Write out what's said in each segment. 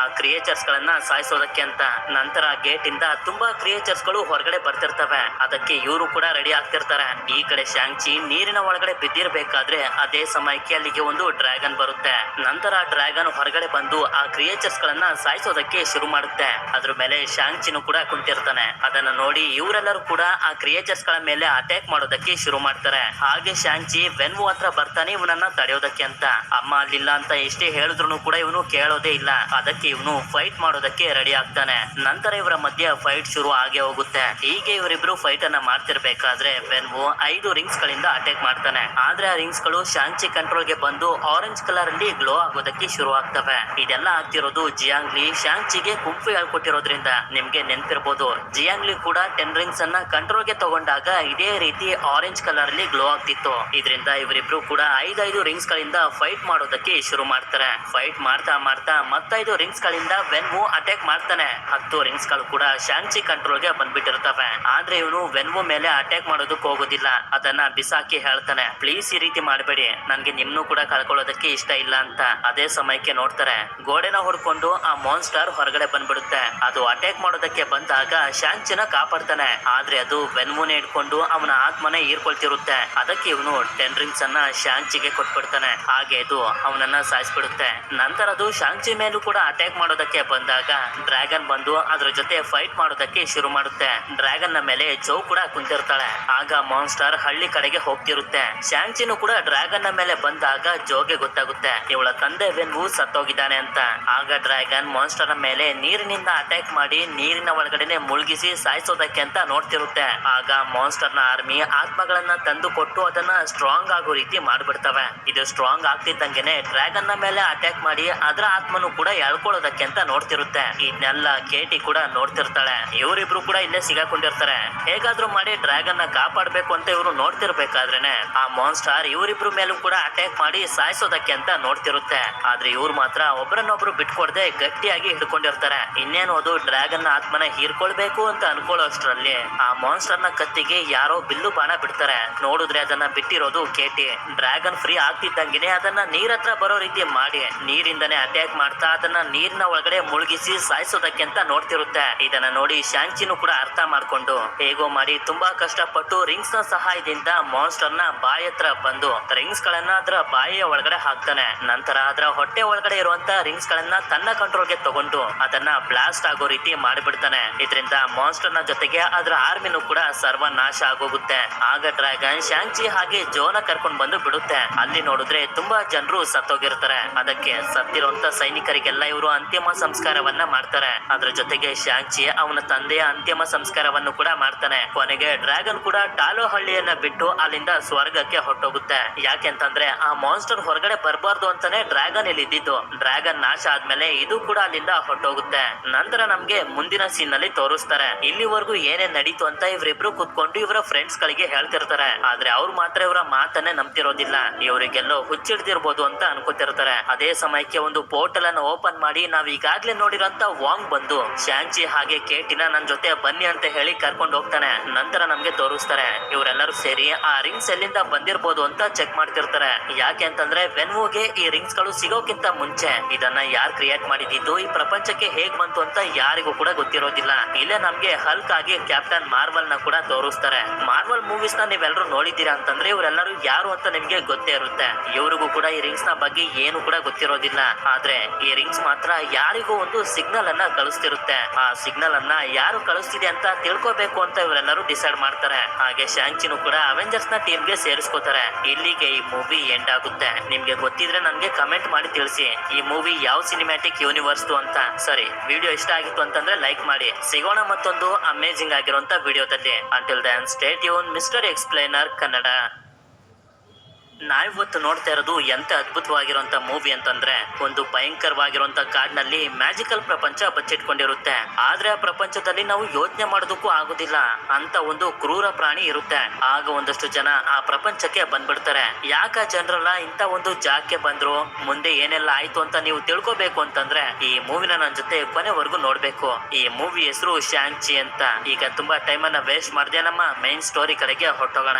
ಆ ಕ್ರಿಯೇಚರ್ಸ್ ಗಳನ್ನ ಸಾಯಿಸೋದಕ್ಕೆ ಅಂತ ನಂತರ ಗೇಟ್ ಇಂದ ತುಂಬಾ ಕ್ರಿಯೇಚರ್ಸ್ಗಳು ಹೊರಗಡೆ ಬರ್ತಿರ್ತವೆ. ಅದಕ್ಕೆ ಇವರು ಕೂಡ ರೆಡಿ ಆಗ್ತಿರ್ತಾರೆ. ಈ ಕಡೆ ಶಾಂಗ್ಚಿ ನೀರಿನ ಒಳಗಡೆ ಬಿದ್ದಿರ್ಬೇಕಾದ್ರೆ ಅದೇ ಸಮಯಕ್ಕೆ ಅಲ್ಲಿಗೆ ಒಂದು ಡ್ರ್ಯಾಗನ್ ಬರುತ್ತೆ. ನಂತರ ಡ್ರ್ಯಾಗನ್ ಹೊರಗಡೆ ಬಂದು ಆ ಕ್ರಿಯೇಚರ್ಸ್ ಗಳನ್ನ ಸಾಯಿಸೋದಕ್ಕೆ ಶುರು ಮಾಡುತ್ತೆ. ಅದ್ರ ಮೇಲೆ ಶಾಂಗ್ಚಿನು ಕೂಡ ಕುಂತಿರ್ತಾನೆ. ಅದನ್ನ ನೋಡಿ ಇವರೆಲ್ಲರೂ ಕೂಡ ಆ ಕ್ರಿಯೇಚರ್ಸ್ಗಳ ಮೇಲೆ ಅಟ್ಯಾಕ್ ಮಾಡೋದಕ್ಕೆ ಶುರು ಮಾಡ್ತಾರೆ. ಹಾಗೆ ಶಾಂಗ್ಚಿ ವೆನ್ವು ಹತ್ರ ಬರ್ತಾನೆ ಇವನನ್ನ ತಡೆಯೋದಕ್ಕೆ ಅಂತ. ಅಮ್ಮ ಅಲ್ಲಿಲ್ಲ ಅಂತ ಎಷ್ಟೇ ಹೇಳಿದ್ರು ಕೂಡ ಇವನು ಕೇಳೋದೇ ಇಲ್ಲ. ಅದಕ್ಕೆ ಇವನು ಫೈಟ್ ಮಾಡೋದಕ್ಕೆ ರೆಡಿ ಆಗ್ತಾನೆ. ನಂತರ ಇವರ ಮಧ್ಯೆ ಫೈಟ್ ಶುರು ಆಗೇ ಹೋಗುತ್ತೆ. ಹೀಗೆ ಇವರಿಬ್ರು ಫೈಟ್ ಅನ್ನ ಮಾಡ್ತಿರ್ಬೇಕಾದ್ರೆ ಬೆನ್ವು ಐದು ರಿಂಗ್ಸ್ ಗಳಿಂದ ಅಟ್ಯಾಕ್ ಮಾಡ್ತಾನೆ. ಆದ್ರೆ ಆ ರಿಂಗ್ಸ್ಗಳು ಶಾಂಚಿ ಕಂಟ್ರೋಲ್ಗೆ ಬಂದು ಆರೆಂಜ್ ಕಲರ್ ಅಲ್ಲಿ ಗ್ಲೋ ಆಗೋದಕ್ಕೆ ಶುರು ಆಗ್ತವೆ. ಇದೆಲ್ಲ ಆಗ್ತಿರೋದು ಜಿಯಾಂಗ್ಲಿ ಶಾಂಚಿಗೆ ಕುಂಫು ಹೇಳ್ಕೊಟ್ಟಿರೋದ್ರಿಂದ ನಿಮ್ಗೆ ನೆನ್ಪಿರ್ಬೋದು. ಜಿಯಾಂಗ್ಲಿ ಕೂಡ ಟೆನ್ ರಿಂಗ್ಸ್ ಅನ್ನ ಕಂಟ್ರೋಲ್ಗೆ ತಗೊಂಡಾಗ ಇದೇ ರೀತಿ ಆರೆಂಜ್ ಕಲರ್ ಅಲ್ಲಿ ಗ್ಲೋ ಆಗ್ತಿತ್ತು. ಇದರಿಂದ ಇವರಿಬ್ರು ಕೂಡ ಐದೈದು ರಿಂಗ್ಸ್ ಗಳಿಂದ ಫೈಟ್ ಮಾಡೋದಕ್ಕೆ ಶುರು ಮಾಡ್ತಾರೆ. ಫೈಟ್ ಮಾಡ್ತಾ ಮಾಡ್ತಾ ಮತ್ತೈದು ರಿಂಗ್ಸ್ ಗಳಿಂದ ವೆನ್ವು ಅಟ್ಯಾಕ್ ಮಾಡ್ತಾನೆ. ಹತ್ತು ರಿಂಗ್ಸ್ಗಳು ಕೂಡ ಶಾಂಚಿ ಕಂಟ್ರೋಲ್ಗೆ ಬಂದ್ಬಿಟ್ಟಿರ್ತವೆ ಆದ್ರೆ ಇವನು ವೆನ್ವು ಮೇಲೆ ಅಟ್ಯಾಕ್ ಮಾಡೋದಕ್ಕೆ ಹೋಗೋದಿಲ್ಲ. ಅದನ್ನ ಬಿಸಾಕಿ ಹೇಳ್ತಾನೆ. ಪ್ಲೀಸ್ ಈ ರೀತಿ ಮಾಡಬೇಡಿ. ನನ್ಗೆ ನಿಮ್ನು ಕೂಡ ಕಳ್ಕೊಳ್ಳೋದಕ್ಕೆ ಇಷ್ಟ ಇಲ್ಲ ಅಂತ ಅದೇ ಸಮಯಕ್ಕೆ ನೋಡ್ತಾರೆ. ಗೋಡೆನ ಹೊಡ್ಕೊಂಡು ಆ ಮಾನ್ಸ್ಟರ್ ಹೊರಗಡೆ ಬಂದ್ಬಿಡುತ್ತೆ. ಅದು ಅಟ್ಯಾಕ್ ಮಾಡೋದಕ್ಕೆ ಬಂದಾಗ ಶಾಂಚಿನ ಕಾಪಾಡ್ತಾನೆ. ಆದ್ರೆ ಅದು ವೆನ್ವುನ ಇಟ್ಕೊಂಡು ಅವನ ಆತ್ಮನೇ ಹೀರ್ಕೊಳ್ತಿರುತ್ತೆ. ಅದಕ್ಕೆ ಇವನು ಟೆನ್ ರಿಂಗ್ಸ್ ಅನ್ನ ಶಾಂಚಿಗೆ ಕೊಟ್ಬಿಡ್ತಾನೆ. ಹಾಗೆ ಅದು ಅವನನ್ನ ಸಾಯಿಸ್ಬಿಡುತ್ತೆ. ನಂತರ ಅದು ಶಾಂಚಿ ಮೇಲೂ ಕೂಡ ಅಟ್ಯಾಕ್ ಮಾಡೋದಕ್ಕೆ ಬಂದಾಗ ಡ್ರ್ಯಾಗನ್ ಬಂದು ಅದ್ರ ಜೊತೆ ಫೈಟ್ ಮಾಡೋದಕ್ಕೆ ಶುರು ಮಾಡುತ್ತೆ. ಡ್ರ್ಯಾಗನ್ನ ಮೇಲೆ ಜೋ ಕೂಡ ಕುಂತಿರ್ತಾಳೆ. ಆಗ ಮಾನ್ಸ್ಟರ್ ಹಳ್ಳಿ ಕಡೆಗೆ ಹೋಗ್ತಿರುತ್ತೆ. ಶಾಂಚಿನೂ ಕೂಡ ಡ್ರ್ಯಾಗನ್ನ ಮೇಲೆ ಬಂದಾಗ ಜೋಗೆ ಗೊತ್ತಾಗುತ್ತೆ. ಇವಳ ತಂದೆ ವೆನ್ವು ಸತ್ತೋಗಿದ್ದಾನೆ ಅಂತ. ಆಗ ಡ್ರ್ಯಾಗನ್ ಮಾನ್ಸ್ಟರ್ನ ಮೇಲೆ ನೀರಿನಿಂದ ಅಟ್ಯಾಕ್ ಮಾಡಿ ನೀರಿನ ಒಳಗಡೆನೆ ಮುಳುಗಿಸಿ ಸಾಯಿಸೋದಕ್ಕೆ ಅಂತ ನೋಡ್ತಿರುತ್ತೆ. ಆಗ ಮಾನ್ಸ್ಟರ್ನ ಆರ್ಮಿ ಆತ್ಮಗಳನ್ನ ತಂದು ಕೊಟ್ಟು ಅದನ್ನ ಸ್ಟ್ರಾಂಗ್ ಆಗೋ ರೀತಿ ಮಾಡ್ಬಿಡ್ತವೆ. ಇದು ಸ್ಟ್ರಾಂಗ್ ಆಗ್ತಿದ್ದಂಗೆನೆ ಡ್ರ್ಯಾಗನ್ನ ಮೇಲೆ ಅಟ್ಯಾಕ್ ಮಾಡಿ ಅದರ ಆತ್ಮನು ಕೂಡ ಎಳ್ಕೊಳ್ಳೋದಕ್ಕೆ ಅಂತ ನೋಡ್ತಿರುತ್ತೆ. ಇದನ್ನೆಲ್ಲ ಕೇಟಿ ಕೂಡ ನೋಡ್ತಿರ್ತಾಳೆ. ಇವರಿಬ್ರು ಕೂಡ ಇಲ್ಲೇ ಸಿಗಾಕೊಂಡಿರ್ತಾರೆ. ಹೇಗಾದ್ರೂ ಮಾಡಿ ಡ್ರ್ಯಾಗನ್ನ ಕಾಪಾಡ್ಬೇಕು ಅಂತ ಇವರು ನೋಡ್ತಿರ್ಬೇಕಾದ್ರೇನೆ, ಆ ಮಾನ್ಸ್ಟಾರ್ ಇವರಿಬ್ರು ಮೇಲೂ ಕೂಡ ಅಟ್ಯಾಕ್ ಮಾಡಿ ಸಾಯಿಸೋದಕ್ಕೆ ಅಂತ ನೋಡ್ತಿರುತ್ತೆ. ಆದ್ರೆ ಇವ್ರು ಮಾತ್ರ ಒಬ್ರನ್ನೊಬ್ರು ಬಿಟ್ಕೊಡ್ದೆ ಗಟ್ಟಿಯಾಗಿ ಹಿಡ್ಕೊಂಡಿರ್ತಾರೆ. ಇನ್ನೇನು ಅದು ಡ್ರ್ಯಾಗನ್ ಆತ್ಮನ ಹೀರ್ಕೊಳ್ಬೇಕು ಅಂತ ಅನ್ಕೊಳ್ಳೋ ಅಷ್ಟರಲ್ಲಿ ಆ ಮಾನ್ಸ್ಟರ್ನ ಕತ್ತಿಗೆ ಯಾರೋ ಬಿಲ್ಲು ಬಾಣ ಬಿಡ್ತಾರೆ. ನೋಡಿದ್ರೆ ಅದನ್ನ ಬಿಟ್ಟಿರೋದು ಕೇಟಿ. ಡ್ರ್ಯಾಗನ್ ಫ್ರೀ ಆಗ್ತಿದ್ದಂಗೆನೆ ಅದನ್ನ ನೀರ್ ಹತ್ರ ಬರೋ ರೀತಿ ಮಾಡಿ ನೀರಿಂದನೇ ಅಟ್ಯಾಕ್ ಮಾಡ್ತಾ ಅದನ್ನ ನೀರಿನ ಒಳಗಡೆ ಮುಳುಗಿಸಿ ಸಾಯಿಸೋದಕ್ಕೆ ಅಂತ ನೋಡ್ತಿರುತ್ತೆ. ಇದನ್ನ ನೋಡಿ ಶಾಂಚಿನೂ ಕೂಡ ಅರ್ಥ ಮಾಡ್ಕೊಂಡು. ಹೇಗೋ ಮಾಡಿ ತುಂಬಾ ಕಷ್ಟಪಟ್ಟು ರಿಂಗ್ಸ್ನ ಸಹಾಯದಿಂದ ಮಾನ್ಸ್ಟರ್ನ ಬಾಯಿ ಹತ್ರ ಬಂದು ರಿಂಗ್ಸ್ ಗಳನ್ನ ಅದರ ಬಾಯಿಯ ಒಳಗಡೆ ಹಾಕ್ತಾನೆ. ನಂತರ ಅದರ ಹೊಟ್ಟೆ ಒಳಗಡೆ ಇರುವಂತ ರಿಂಗ್ಸ್ ಗಳನ್ನ ತನ್ನ ಕಂಟ್ರೋಲ್ಗೆ ತಗೊಂಡು ಅದನ್ನ ಬ್ಲಾಸ್ಟ್ ಆಗೋ ರೀತಿ ಮಾಡಿಬಿಡ್ತಾನೆ. ಇದರಿಂದ ಮಾನ್ಸ್ಟರ್ನ ಜೊತೆಗೆ ಅದರ ಆರ್ಮಿನೂ ಕೂಡ ಸರ್ವನಾಶ ಆಗೋಗುತ್ತೆ. ಆಗ ಡ್ರ್ಯಾಗನ್ ಶಾಂಚಿ ಹಾಗೆ ಜೋನ ಕರ್ಕೊಂಡ್ ಬಂದು ಬಿಡುತ್ತೆ. ಅಲ್ಲಿ ನೋಡಿದ್ರೆ ತುಂಬಾ ಜನರು ಸತ್ತೋಗಿರ್ತಾರೆ. ಅದಕ್ಕೆ ಸತ್ತಿರುವಂತ ಸೈನಿಕರಿಗೆಲ್ಲ ಇವರು ಅಂತಿಮ ಸಂಸ್ಕಾರವನ್ನ ಮಾಡ್ತಾರೆ. ಅದ್ರ ಜೊತೆಗೆ ಶಾಂಚಿ ಅವನ ತಂದೆಯ ಅಂತಿಮ ಸಂಸ್ಕಾರವನ್ನು ಕೂಡ ಮಾಡ್ತಾನೆ. ಕೊನೆಗೆ ಡ್ರ್ಯಾಗನ್ ಕೂಡ ಟಾಲೋ ಹಳ್ಳಿಯನ್ನ ಬಿಟ್ಟು ಅಲ್ಲಿಂದ ಸ್ವರ್ಗಕ್ಕೆ ಹೊಟ್ಟೋಗುತ್ತೆ ಯಾಕೆಂತಂದ್ರೆ ಆ ಮಾನ್ಸ್ಟರ್ ಹೊರಗಡೆ ಬರಬಾರ್ದು ಅಂತಾನೆ ಡ್ರ್ಯಾಗನ್ ಇಲ್ಲಿ ಇದ್ದಿದ್ದು. ಡ್ರ್ಯಾಗನ್ ನಾಶ ಆದ್ಮೇಲೆ ಇದು ಕೂಡ ಅಲ್ಲಿಂದ ಹೊಟ್ಟೋಗುತ್ತೆ ನಂತರ ನಮ್ಗೆ ಮುಂದಿನ ಸೀನ್ನಲ್ಲಿ ತೋರಿಸ್ತಾರೆ. ಇಲ್ಲಿವರೆಗೂ ಏನೇನ್ ನಡೀತು ಅಂತ ಇವ್ರಿಬ್ರು ಕುತ್ಕೊಂಡು ಇವರ ಫ್ರೆಂಡ್ಸ್ ಗಳಿಗೆ ಹೇಳ್ತಿರ್ತಾರೆ. ಆದ್ರೆ ಅವ್ರು ಮಾತ್ರ ಇವರ ಮಾತನ್ನೇ ನಂಬ್ತಿರೋದಿಲ್ಲ. ಇವರಿಗೆಲ್ಲೋ ಹುಚ್ಚಿಡ್ದಿರ್ಬೋದು ಅಂತ ಅನ್ಕೋತಿರ್ತಾರೆ. ಅದೇ ಸಮಯಕ್ಕೆ ಒಂದು ಪೋರ್ಟಲ್ ಅನ್ನು ಓಪನ್ ಮಾಡಿ ನಾವ್ ಈಗಾಗ್ಲೇ ನೋಡಿರೋಂತ ವಾಂಗ್ ಬಂದು ಶಾಂಚಿ ಹಾಗೆ ಕೇಟಿನ ನನ್ ಜೊತೆ ಬನ್ನಿ ಅಂತ ಹೇಳಿ ಕರ್ಕೊಂಡು ಹೋಗ್ತಾನೆ. ನಂತರ ನಮ್ಗೆ ತೋರಿಸ್ತಾರೆ. ಇವರೆಲ್ಲರೂ ಸೇರಿ ಆ ರಿಂಗ್ಸ್ ಎಲ್ಲಿಂದ ಬಂದಿರ್ಬೋದು ಅಂತ ಚೆಕ್ ಮಾಡ್ತಿರ್ತಾರೆ. ಯಾಕೆ ಅಂತಂದ್ರೆ ವೆನ್ವೋಗೆ ಈ ರಿಂಗ್ಸ್ಗಳು ಸಿಗೋಕ್ಕಿಂತ ಮುಂಚೆ ಇದನ್ನ ಯಾರ್ ಕ್ರಿಯೇಟ್ ಮಾಡಿದ್ದು, ಈ ಪ್ರಪಂಚಕ್ಕೆ ಹೇಗ್ ಬಂತು ಅಂತ ಯಾರಿಗೂ ಕೂಡ ಗೊತ್ತಿರೋದಿಲ್ಲ. ಇಲ್ಲೇ ನಮ್ಗೆ ಹಲ್ಕ್ ಆಗಿ ಕ್ಯಾಪ್ಟನ್ ಮಾರ್ವಲ್ನ ಕೂಡ ತೋರಿಸ್ತಾರೆ. ಮಾರ್ವಲ್ ಮೂವೀಸ್ನ ನೀವೆಲ್ಲರೂ ನೋಡಿದ್ದೀರಾ ಅಂತಂದ್ರೆ ಇವರೆಲ್ಲರೂ ಯಾರು ಅಂತ ನಿಮ್ಗೆ ಗೊತ್ತೇ ಇರುತ್ತೆ. ಇವ್ರಿಗೂ ಕೂಡ ಈ ರಿಂಗ್ಸ್ನ ಬಗ್ಗೆ ಏನು ಕೂಡ ಗೊತ್ತಿರೋದಿಲ್ಲ. ಆದ್ರೆ ಈ ರಿಂಗ್ಸ್ ಮಾತ್ರ ಯಾರಿಗೂ ಒಂದು ಸಿಗ್ನಲ್ ಅನ್ನ ಕಳಿಸ್ತಿರುತ್ತೆ. ಆ ಸಿಗ್ನಲ್ ಅನ್ನ ಯಾರು ಕಳಿಸ್ತಿದೆ ಅಂತ ತಿಳ್ಕೊಬೇಕು ಅಂತ ಇವರೆಲ್ಲರೂ ಡಿಸೈಡ್ ಮಾಡ್ತಾರೆ. ಹಾಗೆ ಶಾಂಚಿನು ಕೂಡ ಅವೆಂಜರ್ಸ್ನ ಟೀಮ್ಗೆ ಸೇರಿಸ್ಕೋತಾರೆ. ಇಲ್ಲಿಗೆ ಈ ಮೂವಿ ಎಂಡ್ ಆಗುತ್ತೆ. ನಿಮ್ಗೆ ಗೊತ್ತಿದ್ರೆ ನನ್ಗೆ ಕಮೆಂಟ್ ಮಾಡಿ ತಿಳಿಸಿ. ಈ ಮೂವಿ ಯಾವ ಸಿನಿಮ್ಯಾಟಿಕ್ ಯೂನಿವರ್ಸ್ ಅಂತ. ಸರಿ ವಿಡಿಯೋ ಇಷ್ಟ ಆಗಿತ್ತು ಅಂತಂದ್ರೆ ಲೈಕ್ ಮಾಡಿ. ಸಿಗೋಣ ಮತ್ತೊಂದು ಅಮೇಜಿಂಗ್ ಆಗಿರುವಂತ ವಿಡಿಯೋದಲ್ಲಿ ಅಂಟಿಲ್ ದನ್ ಸ್ಟೇಟ್ ಯೂನ್ ಮಿಸ್ಟರ್ ಎಕ್ಸ್ಪ್ಲೈನರ್ ಕನ್ನಡ ನಾವಿವತ್ತು ನೋಡ್ತಾ ಇರೋದು ಎಂತ ಅದ್ಭುತವಾಗಿರುವಂತ ಮೂವಿ ಅಂತಂದ್ರೆ ಒಂದು ಭಯಂಕರವಾಗಿರುವಂತ ಕಾಡ್ನಲ್ಲಿ ಮ್ಯಾಜಿಕಲ್ ಪ್ರಪಂಚ ಬಚ್ಚಿಟ್ಕೊಂಡಿರುತ್ತೆ. ಆದ್ರೆ ಆ ಪ್ರಪಂಚದಲ್ಲಿ ನಾವು ಯೋಚನೆ ಮಾಡೋದಕ್ಕೂ ಆಗುದಿಲ್ಲ. ಅಂತ ಒಂದು ಕ್ರೂರ ಪ್ರಾಣಿ ಇರುತ್ತೆ. ಆಗ ಒಂದಷ್ಟು ಜನ ಆ ಪ್ರಪಂಚಕ್ಕೆ ಬಂದ್ಬಿಡ್ತಾರೆ. ಯಾಕ ಜನರಲ್ಲ ಇಂತ ಒಂದು ಜಾಗಕ್ಕೆ ಬಂದ್ರು? ಮುಂದೆ ಏನೆಲ್ಲ ಆಯ್ತು ಅಂತ ನೀವು ತಿಳ್ಕೊಬೇಕು ಅಂತಂದ್ರೆ ಈ ಮೂವಿನ ನನ್ನ ಜೊತೆ ಕೊನೆವರೆಗೂ ನೋಡ್ಬೇಕು. ಈ ಮೂವಿ ಹೆಸರು ಶಾಂಚಿ ಅಂತ. ಈಗ ತುಂಬಾ ಟೈಮನ್ನ ವೇಸ್ಟ್ ಮಾಡದೆ ನಮ್ಮ ಮೈನ್ ಸ್ಟೋರಿ ಕಡೆಗೆ ಹೊಟ್ಟೋಗೋಣ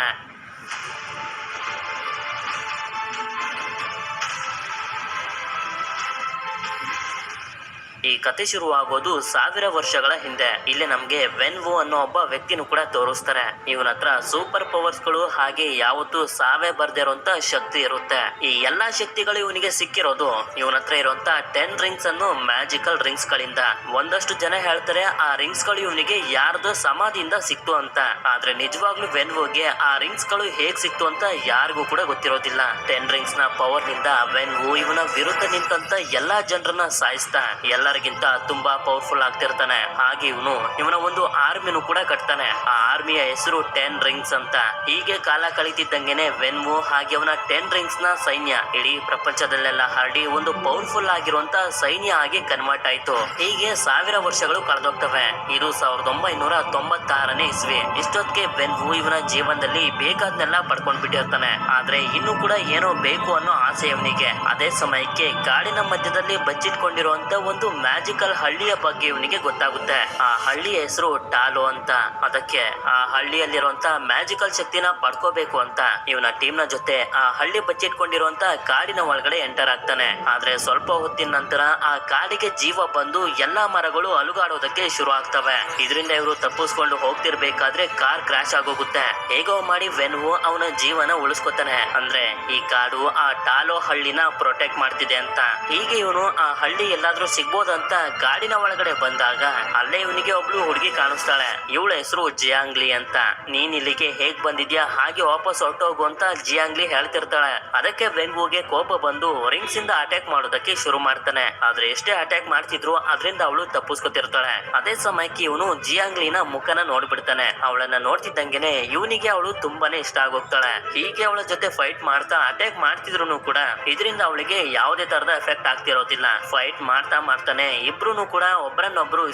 ಈ ಕತೆ ಶುರುವಾಗೋದು ಸಾವಿರ ವರ್ಷಗಳ ಹಿಂದೆ. ಇಲ್ಲಿ ನಮ್ಗೆ ವೆನ್ ವು ಅನ್ನೋ ಒಬ್ಬ ವ್ಯಕ್ತಿನೂ ಕೂಡ ತೋರಿಸ್ತಾರೆ. ಇವನ ಹತ್ರ ಸೂಪರ್ ಪವರ್ಸ್ಗಳು ಹಾಗೆ ಯಾವತ್ತು ಸಾವೇ ಬರ್ದಿರೋಂತ ಶಕ್ತಿ ಇರುತ್ತೆ. ಈ ಎಲ್ಲಾ ಶಕ್ತಿಗಳು ಇವನಿಗೆ ಸಿಕ್ಕಿರೋದು. ಇವನ ಹತ್ರ ಇರುವಂತ ಟೆನ್ ರಿಂಗ್ಸ್ ಅನ್ನು ಮ್ಯಾಜಿಕಲ್ ರಿಂಗ್ಸ್ ಗಳಿಂದ. ಒಂದಷ್ಟು ಜನ ಹೇಳ್ತಾರೆ, ಆ ರಿಂಗ್ಸ್ಗಳು ಇವನಿಗೆ ಯಾರ್ದು ಸಮಾಧಿಯಿಂದ ಸಿಕ್ತು ಅಂತ. ಆದ್ರೆ ನಿಜವಾಗ್ಲೂ ವೆನ್ವುಗೆ ಆ ರಿಂಗ್ಸ್ಗಳು ಹೇಗ್ ಸಿಕ್ತು ಅಂತ ಯಾರಿಗೂ ಕೂಡ ಗೊತ್ತಿರೋದಿಲ್ಲ. ಟೆನ್ ರಿಂಗ್ಸ್ನ ಪವರ್ನಿಂದ ವೆನ್ವು ಇವನ ವಿರುದ್ಧ ನಿಂತಂತ ಎಲ್ಲಾ ಜನರನ್ನ ಸಾಯಿಸ್ತಾ ಎಲ್ಲರಿಗಿಂತ ತುಂಬಾ ಪವರ್ಫುಲ್ ಆಗ್ತಿರ್ತಾನೆ. ಹಾಗೆ ಇವನು, ಇವನ ಒಂದು ಆರ್ಮಿನು ಕೂಡ ಕಟ್ತಾನೆ. ಆ ಆರ್ಮಿಯ ಹೆಸರು ಟೆನ್ ರಿಂಗ್ಸ್ ಅಂತ. ಹೀಗೆ ಕಾಲ ಕಳೀತಿದ್ದಂಗೆನೆ ವೆನ್ವು ಹಾಗೆ ಅವನ ಟೆನ್ ರಿಂಗ್ಸ್ನ ಸೈನ್ಯ, ಇಡೀ ಪ್ರಪಂಚದಲ್ಲೆಲ್ಲ ಹರಡಿ ಒಂದು ಪವರ್ಫುಲ್ ಆಗಿರುವಂತ ಸೈನ್ಯ ಆಗಿ ಕನ್ವರ್ಟ್ ಆಯ್ತು. ಹೀಗೆ ಸಾವಿರ ವರ್ಷಗಳು ಕಳೆದೋಗ್ತವೆ. ಇದು ಸಾವಿರದ ಒಂಬೈನೂರ ತೊಂಬತ್ತಾರನೇ ಇಸ್ವಿ. ಇಷ್ಟೊತ್ತಿಗೆ ವೆನ್ವು ಇವನ ಜೀವನದಲ್ಲಿ ಬೇಕಾದ್ನೆಲ್ಲ ಪಡ್ಕೊಂಡ್ ಬಿಟ್ಟಿರ್ತಾನೆ. ಆದ್ರೆ ಇನ್ನು ಕೂಡ ಏನೋ ಬೇಕು ಅನ್ನೋ ಆಸೆ ಅವನಿಗೆ. ಅದೇ ಸಮಯಕ್ಕೆ ಕಾಡಿನ ಮಧ್ಯದಲ್ಲಿ ಬಚ್ಚಿಟ್ಕೊಂಡಿರುವಂತ ಒಂದು ಮ್ಯಾಜಿಕಲ್ ಹಳ್ಳಿಯ ಬಗ್ಗೆ ಇವನಿಗೆ ಗೊತ್ತಾಗುತ್ತೆ. ಆ ಹಳ್ಳಿಯ ಹೆಸರು ಟಾಲೋ ಅಂತ. ಅದಕ್ಕೆ ಆ ಹಳ್ಳಿಯಲ್ಲಿರುವಂತ ಮ್ಯಾಜಿಕಲ್ ಶಕ್ತಿನ ಪಡ್ಕೋಬೇಕು ಅಂತ ಇವನ ಟೀಮ್ನ ಜೊತೆ. ಆ ಹಳ್ಳಿ ಬಚ್ಚಿಟ್ಕೊಂಡಿರುವಂತ ಕಾಡಿನ ಒಳಗಡೆ ಎಂಟರ್ ಆಗ್ತಾನೆ. ಆದ್ರೆ ಸ್ವಲ್ಪ ಹೊತ್ತಿನ ನಂತರ ಆ ಕಾಡಿಗೆ ಜೀವ ಬಂದು ಎಲ್ಲಾ ಮರಗಳು ಅಲುಗಾಡೋದಕ್ಕೆ ಶುರು ಆಗ್ತವೆ. ಇದರಿಂದ ಇವರು ತಪ್ಪಿಸ್ಕೊಂಡು ಹೋಗ್ತಿರ್ಬೇಕಾದ್ರೆ ಕಾರ್ ಕ್ರಾಶ್ ಆಗೋಗುತ್ತೆ. ಹೇಗೋ ಮಾಡಿ ವೆನ್ವು ಅವನ ಜೀವನ ಉಳಿಸ್ಕೊತಾನೆ. ಅಂದ್ರೆ ಈ ಕಾಡು ಆ ಟಾಲೋ ಹಳ್ಳಿನ ಪ್ರೊಟೆಕ್ಟ್ ಮಾಡ್ತಿದೆ ಅಂತ. ಹೀಗೆ ಇವನು ಆ ಹಳ್ಳಿ ಎಲ್ಲಾದ್ರೂ ಸಿಗ್ಬೋದಂತ ಕಾಡಿನ ಒಳಗಡೆ ಬಂದಾಗ ಅಲ್ಲೇ ಇವನಿಗೆ ಒಬ್ಳು ಹುಡುಗಿ ಕಾಣಿಸ್ತಾಳೆ. ಇವಳ ಹೆಸರು ಜಿಯಾಂಗ್ಲಿ ಅಂತ. ನೀನ್ ಇಲ್ಲಿಗೆ ಹೇಗ್ ಬಂದಿದ್ಯಾ? ಹಾಗೆ ವಾಪಸ್ ಹೊಟ್ಟೋಗು ಅಂತ ಜಿಯಾಂಗ್ಲಿ ಹೇಳ್ತಿರ್ತಾಳೆ. ಅದಕ್ಕೆ ಬೆಂಗುಗೆ ಕೋಪ ಬಂದು ರಿಂಗ್ಸ್ ಇಂದ ಅಟ್ಯಾಕ್ ಮಾಡೋದಕ್ಕೆ ಶುರು ಮಾಡ್ತಾನೆ. ಆದ್ರೆ ಎಷ್ಟೇ ಅಟ್ಯಾಕ್ ಮಾಡ್ತಿದ್ರು ಅದರಿಂದ ಅವಳು ತಪ್ಪಿಸ್ಕೊತಿರ್ತಾಳೆ. ಅದೇ ಸಮಯಕ್ಕೆ ಇವನು ಜಿಯಾಂಗ್ಲಿನ ಮುಖನ ನೋಡ್ಬಿಡ್ತಾನೆ. ಅವಳನ್ನ ನೋಡ್ತಿದ್ದಂಗೆನೆ ಇವನಿಗೆ ಅವಳು ತುಂಬಾನೇ ಇಷ್ಟ ಆಗೋಗ್ತಾಳೆ. ಹೀಗೆ ಅವಳ ಜೊತೆ ಫೈಟ್ ಮಾಡ್ತಾ ಅಟ್ಯಾಕ್ ಮಾಡ್ತಿದ್ರು ಕೂಡ ಇದರಿಂದ ಅವಳಿಗೆ ಯಾವುದೇ ತರದ ಎಫೆಕ್ಟ್ ಆಗ್ತಿರೋದಿಲ್ಲ. ಫೈಟ್ ಮಾಡ್ತಾ ಮಾಡ್ತಾನೆ ಇಬ್ರು ಕೂಡ